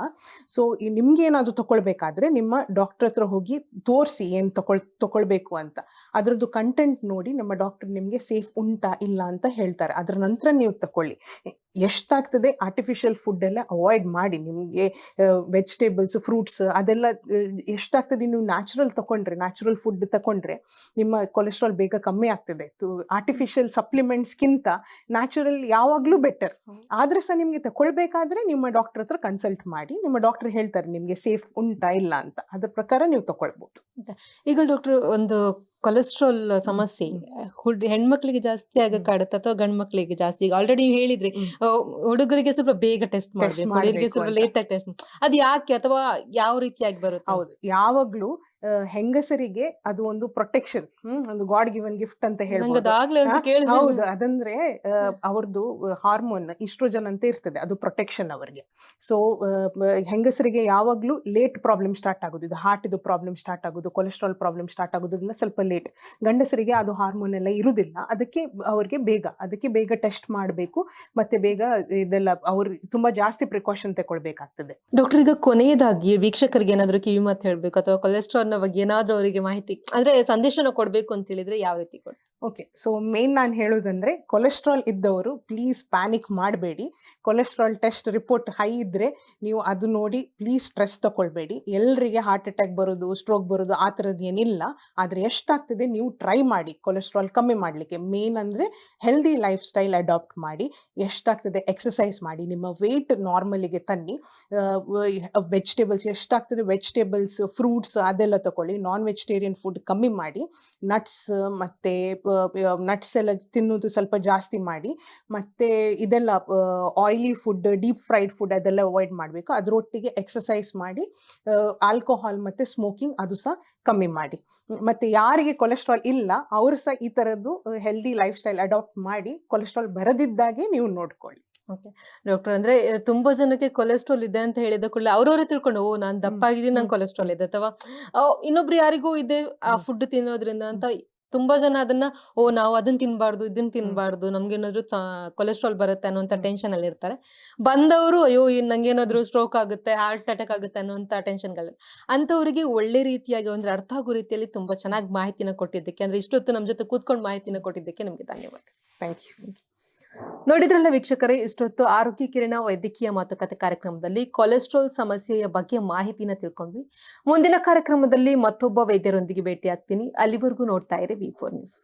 ಸೊ ನಿಮ್ಗೆ ಏನಾದರೂ ತಗೊಳ್ಬೇಕಾದ್ರೆ ನಿಮ್ಮ ಡಾಕ್ಟರ್ ಹತ್ರ ಹೋಗಿ ತೋರಿಸಿ ಏನು ತಗೊಳ್ ತಗೊಳ್ಬೇಕು ಅಂತ. ಅದರದ್ದು ಕಂಟೆಂಟ್ ನೋಡಿ ನಮ್ಮ ಡಾಕ್ಟರ್ ನಿಮಗೆ ಸೇಫ್ ಉಂಟಾ ಇಲ್ಲ ಅಂತ ಹೇಳ್ತಾರೆ. ಅದರ ನಂತರ ನೀವು ತಗೊಳ್ಳಿ ಎಷ್ಟಾಗ್ತದೆ? ಆರ್ಟಿಫಿಷಿಯಲ್ ಫುಡ್ ಎಲ್ಲ ಅವಾಯ್ಡ್ ಮಾಡಿ. ನಿಮಗೆ ವೆಜಿಟೇಬಲ್ಸ್ ಫ್ರೂಟ್ಸ್ ಅದೆಲ್ಲ ಎಷ್ಟಾಗ್ತದೆ? ನೀವು ನ್ಯಾಚುರಲ್ ತಗೊಂಡ್ರೆ ನ್ಯಾಚುರಲ್ ಫುಡ್ ತಗೊಂಡ್ರೆ ನಿಮ್ಮ ಕೊಲೆಸ್ಟ್ರಾಲ್ ಬೇಗ ಕಮ್ಮಿ ಆಗ್ತದೆ. ಆರ್ಟಿಫಿಷಿಯಲ್ ಸಪ್ಲಿಮೆಂಟ್ಸ್ಗಿಂತ ನ್ಯಾಚುರಲ್ ಯಾವಾಗಲೂ ಬೆಟರ್ ಆದರೆ ಸಹ ನಿಮಗೆ ತಗೊಳ್ಬೇಕಾದ್ರೆ ನಿಮ್ಮ ಡಾಕ್ಟರ್ ಹತ್ರ ಕನ್ಸಲ್ಟ್ ಮಾಡಿ, ನಿಮ್ಮ ಡಾಕ್ಟರ್ ಹೇಳ್ತಾರೆ ನಿಮಗೆ ಸೇಫ್ ಉಂಟಾ ಇಲ್ಲ ಅಂತ. ಅದ್ರ ಪ್ರಕಾರ ನೀವು ತಗೊಳ್ಬೋದು ಈಗ ಡಾಕ್ಟರ್ ಒಂದು ಕೊಲೆಸ್ಟ್ರಾಲ್ ಸಮಸ್ಯೆ. ಹುಡ್ ಹೆಣ್ಮಕ್ಳಿಗೆ ಜಾಸ್ತಿ ಆಗ. ಕಾಡುತ್ತೆ ಅಥವಾ ಗಂಡ್ ಮಕ್ಳಿಗೆ ಜಾಸ್ತಿ ಈಗ ಆಲ್ರೆಡಿ ನೀವು ಹೇಳಿದ್ರಿ ಹುಡುಗರಿಗೆ ಸ್ವಲ್ಪ ಬೇಗ ಟೆಸ್ಟ್ ಮಾಡ್ಬೇಕು ಹುಡುಗರಿಗೆ ಸ್ವಲ್ಪ ಲೇಟ್ ಆಗಿ ಟೆಸ್ಟ್ ಅದು ಯಾಕೆ ಅಥವಾ ಯಾವ ರೀತಿಯಾಗಿ ಬರುತ್ತೆ ಹೌದು ಯಾವಾಗ್ಲೂ ಹೆಂಗಸರಿಗೆ ಅದು ಒಂದು ಪ್ರೊಟೆಕ್ಷನ್ ಹ್ಮ್ ಒಂದು ಗಾಡ್ ಗಿವನ್ ಗಿಫ್ಟ್ ಅಂತ ಹೇಳಿ ಹೇಳ್ಬೋದು. ಹೌದು ಅದಂದ್ರೆ ಅವ್ರದ್ದು ಹಾರ್ಮೋನ್ ಇಸ್ಟ್ರೋಜನ್ ಅಂತ ಇರ್ತದೆ ಅದು ಪ್ರೊಟೆಕ್ಷನ್ ಅವರಿಗೆ. ಸೊ ಹೆಂಗಸರಿಗೆ ಯಾವಾಗ್ಲೂ ಲೇಟ್ ಪ್ರಾಬ್ಲಮ್ ಸ್ಟಾರ್ಟ್ ಆಗೋದು ಇದು ಹಾರ್ಟ್ ಇದು ಪ್ರಾಬ್ಲಮ್ ಸ್ಟಾರ್ಟ್ ಆಗೋದು ಕೊಲೆಸ್ಟ್ರಾಲ್ ಪ್ರಾಬ್ಲಮ್ ಸ್ಟಾರ್ಟ್ ಆಗೋದೆಲ್ಲ ಸ್ವಲ್ಪ ಲೇಟ್ ಗಂಡಸರಿಗೆ ಅದು ಹಾರ್ಮೋನ್ ಎಲ್ಲ ಇರುವುದಿಲ್ಲ ಅದಕ್ಕೆ ಅವ್ರಿಗೆ ಬೇಗ ಅದಕ್ಕೆ ಬೇಗ ಟೆಸ್ಟ್ ಮಾಡಬೇಕು ಮತ್ತೆ ಬೇಗ ಇದೆಲ್ಲ ಅವ್ರು ತುಂಬಾ ಜಾಸ್ತಿ ಪ್ರಿಕಾಷನ್ ತಗೊಳ್ಬೇಕಾಗ್ತದೆ ಡಾಕ್ಟರ್ ಈಗ ಕೊನೆಯದಾಗಿ ವೀಕ್ಷಕರಿಗೆ ಏನಾದ್ರು ಕಿವಿ ಮಾತು ಹೇಳ್ಬೇಕು ಅಥವಾ ಕೊಲೆಸ್ಟ್ರಾಲ್ ಬಗ್ಗೆ ಏನಾದ್ರೂ ಅವರಿಗೆ ಮಾಹಿತಿ ಅಂದ್ರೆ ಸಂದೇಶನ ಕೊಡ್ಬೇಕು ಅಂತ ಹೇಳಿದ್ರೆ ಯಾವ ರೀತಿ ಕೊಡ್ ಓಕೆ ಸೊ ಮೇನ್ ನಾನು ಹೇಳೋದಂದ್ರೆ ಕೊಲೆಸ್ಟ್ರಾಲ್ ಇದ್ದವರು ಪ್ಲೀಸ್ ಪ್ಯಾನಿಕ್ ಮಾಡಬೇಡಿ. ಕೊಲೆಸ್ಟ್ರಾಲ್ ಟೆಸ್ಟ್ ರಿಪೋರ್ಟ್ ಹೈ ಇದ್ದರೆ ನೀವು ಅದು ನೋಡಿ ಪ್ಲೀಸ್ ಸ್ಟ್ರೆಸ್ ತಗೊಳ್ಬೇಡಿ ಎಲ್ಲರಿಗೆ ಹಾರ್ಟ್ ಅಟ್ಯಾಕ್ ಬರೋದು ಸ್ಟ್ರೋಕ್ ಬರೋದು ಆ ಥರದ್ದು ಏನಿಲ್ಲ. ಆದರೆ ಎಷ್ಟಾಗ್ತದೆ ನೀವು ಟ್ರೈ ಮಾಡಿ ಕೊಲೆಸ್ಟ್ರಾಲ್ ಕಮ್ಮಿ ಮಾಡಲಿಕ್ಕೆ. ಮೇನ್ ಅಂದರೆ ಹೆಲ್ದಿ ಲೈಫ್ ಸ್ಟೈಲ್ ಅಡಾಪ್ಟ್ ಮಾಡಿ, ಎಷ್ಟಾಗ್ತದೆ ಎಕ್ಸಸೈಸ್ ಮಾಡಿ, ನಿಮ್ಮ ವೆಯ್ಟ್ ನಾರ್ಮಲಿಗೆ ತನ್ನಿ. ವೆಜಿಟೇಬಲ್ಸ್ ಎಷ್ಟಾಗ್ತದೆ ವೆಜಿಟೇಬಲ್ಸ್ ಫ್ರೂಟ್ಸ್ ಅದೆಲ್ಲ ತಗೊಳ್ಳಿ ನಾನ್ ವೆಜಿಟೇರಿಯನ್ ಫುಡ್ ಕಮ್ಮಿ ಮಾಡಿ. ನಟ್ಸ್ ಮತ್ತು ನಟ್ಸ್ ಎಲ್ಲ ತಿನ್ನೋದು ಸ್ವಲ್ಪ ಜಾಸ್ತಿ ಮಾಡಿ ಮತ್ತೆ ಇದೆಲ್ಲ oily food deep fried food ಅದೆಲ್ಲ ಅವಾಯ್ಡ್ ಮಾಡಬೇಕು. ಅದರೊಟ್ಟಿಗೆ ಎಕ್ಸಸೈಸ್ ಮಾಡಿ ಆಲ್ಕೋಹಾಲ್ ಮತ್ತು ಸ್ಮೋಕಿಂಗ್ ಅದು ಸಹ ಕಮ್ಮಿ ಮಾಡಿ. ಮತ್ತೆ ಯಾರಿಗೆ ಕೊಲೆಸ್ಟ್ರಾಲ್ ಇಲ್ಲ ಅವರು ಸಹ ಈ ಥರದ್ದು ಹೆಲ್ದಿ ಲೈಫ್ ಸ್ಟೈಲ್ ಅಡಾಪ್ಟ್ ಮಾಡಿ ಕೊಲೆಸ್ಟ್ರಾಲ್ ಬರದಿದ್ದಾಗೆ ನೀವು ನೋಡ್ಕೊಳ್ಳಿ. ಡಾಕ್ಟರ್ ಅಂದ್ರೆ ತುಂಬಾ ಜನಕ್ಕೆ ಕೊಲೆಸ್ಟ್ರಾಲ್ ಇದೆ ಅಂತ ಹೇಳಿದ ಕೂಡಲೇ ಅವ್ರವರೇ ತಿಳ್ಕೊಂಡು ಓ ನಾನು ದಪ್ಪ ಹ್ಮ್, ಆಗಿದ್ದೀನಿ ನಂಗೆ ಕೊಲೆಸ್ಟ್ರಾಲ್ ಇದೆ ಅಥವಾ ಇನ್ನೊಬ್ರು ಯಾರಿಗೂ ಇದೆ ಆ ಫುಡ್ ತಿನ್ನೋದ್ರಿಂದ ಅಂತ ತುಂಬಾ ಜನ ಅದನ್ನ ಓ ನಾವು ಅದನ್ನ ತಿನ್ಬಾರ್ದು ಇದನ್ನ ತಿನ್ಬಾರ್ದು ನಮ್ಗೆ ಏನಾದ್ರು ಕೊಲೆಸ್ಟ್ರಾಲ್ ಬರುತ್ತೆ ಅನ್ನೋಂತ. ಟೆನ್ಷನ್ ಅಲ್ಲಿ ಇರ್ತಾರೆ. ಬಂದವರು ಅಯ್ಯೋ ಇನ್ ನಂಗೆ ಏನಾದ್ರು ಸ್ಟ್ರೋಕ್ ಆಗುತ್ತೆ ಹಾರ್ಟ್ ಅಟ್ಯಾಕ್ ಆಗುತ್ತೆ ಅನ್ನೋಂತ ಟೆನ್ಷನ್ಗಳು ಅಂತವರಿಗೆ ಒಳ್ಳೆ ರೀತಿಯಾಗಿ ಅಂದ್ರೆ ಅರ್ಥ ಆಗೋ ರೀತಿಯಲ್ಲಿ ತುಂಬಾ ಚೆನ್ನಾಗಿ ಮಾಹಿತಿನ ಕೊಟ್ಟಿದ್ದಕ್ಕೆ ಅಂದ್ರೆ ಇಷ್ಟೊತ್ತು ನಮ್ ಜೊತೆ ಕೂತ್ಕೊಂಡು ಮಾಹಿತಿನ ಕೊಟ್ಟಿದ್ದಕ್ಕೆ ನಿಮ್ಗೆ ಧನ್ಯವಾದ. ಥ್ಯಾಂಕ್ ಯು ನೋಡಿದ್ರಲ್ಲ ವೀಕ್ಷಕರೇ, ಇಷ್ಟೊತ್ತು ಆರೋಗ್ಯ ಕಿರಣ ವೈದ್ಯಕೀಯ ಮಾತುಕತೆ ಕಾರ್ಯಕ್ರಮದಲ್ಲಿ ಕೊಲೆಸ್ಟ್ರಾಲ್ ಸಮಸ್ಯೆಯ ಬಗ್ಗೆ ಮಾಹಿತಿನ ತಿಳ್ಕೊಂಡ್ವಿ. ಮುಂದಿನ ಕಾರ್ಯಕ್ರಮದಲ್ಲಿ ಮತ್ತೊಬ್ಬ ವೈದ್ಯರೊಂದಿಗೆ ಭೇಟಿ ಆಗ್ತೀನಿ ಅಲ್ಲಿವರೆಗೂ ನೋಡ್ತಾ ಇರಿ ವಿ ಫೋರ್ ನ್ಯೂಸ್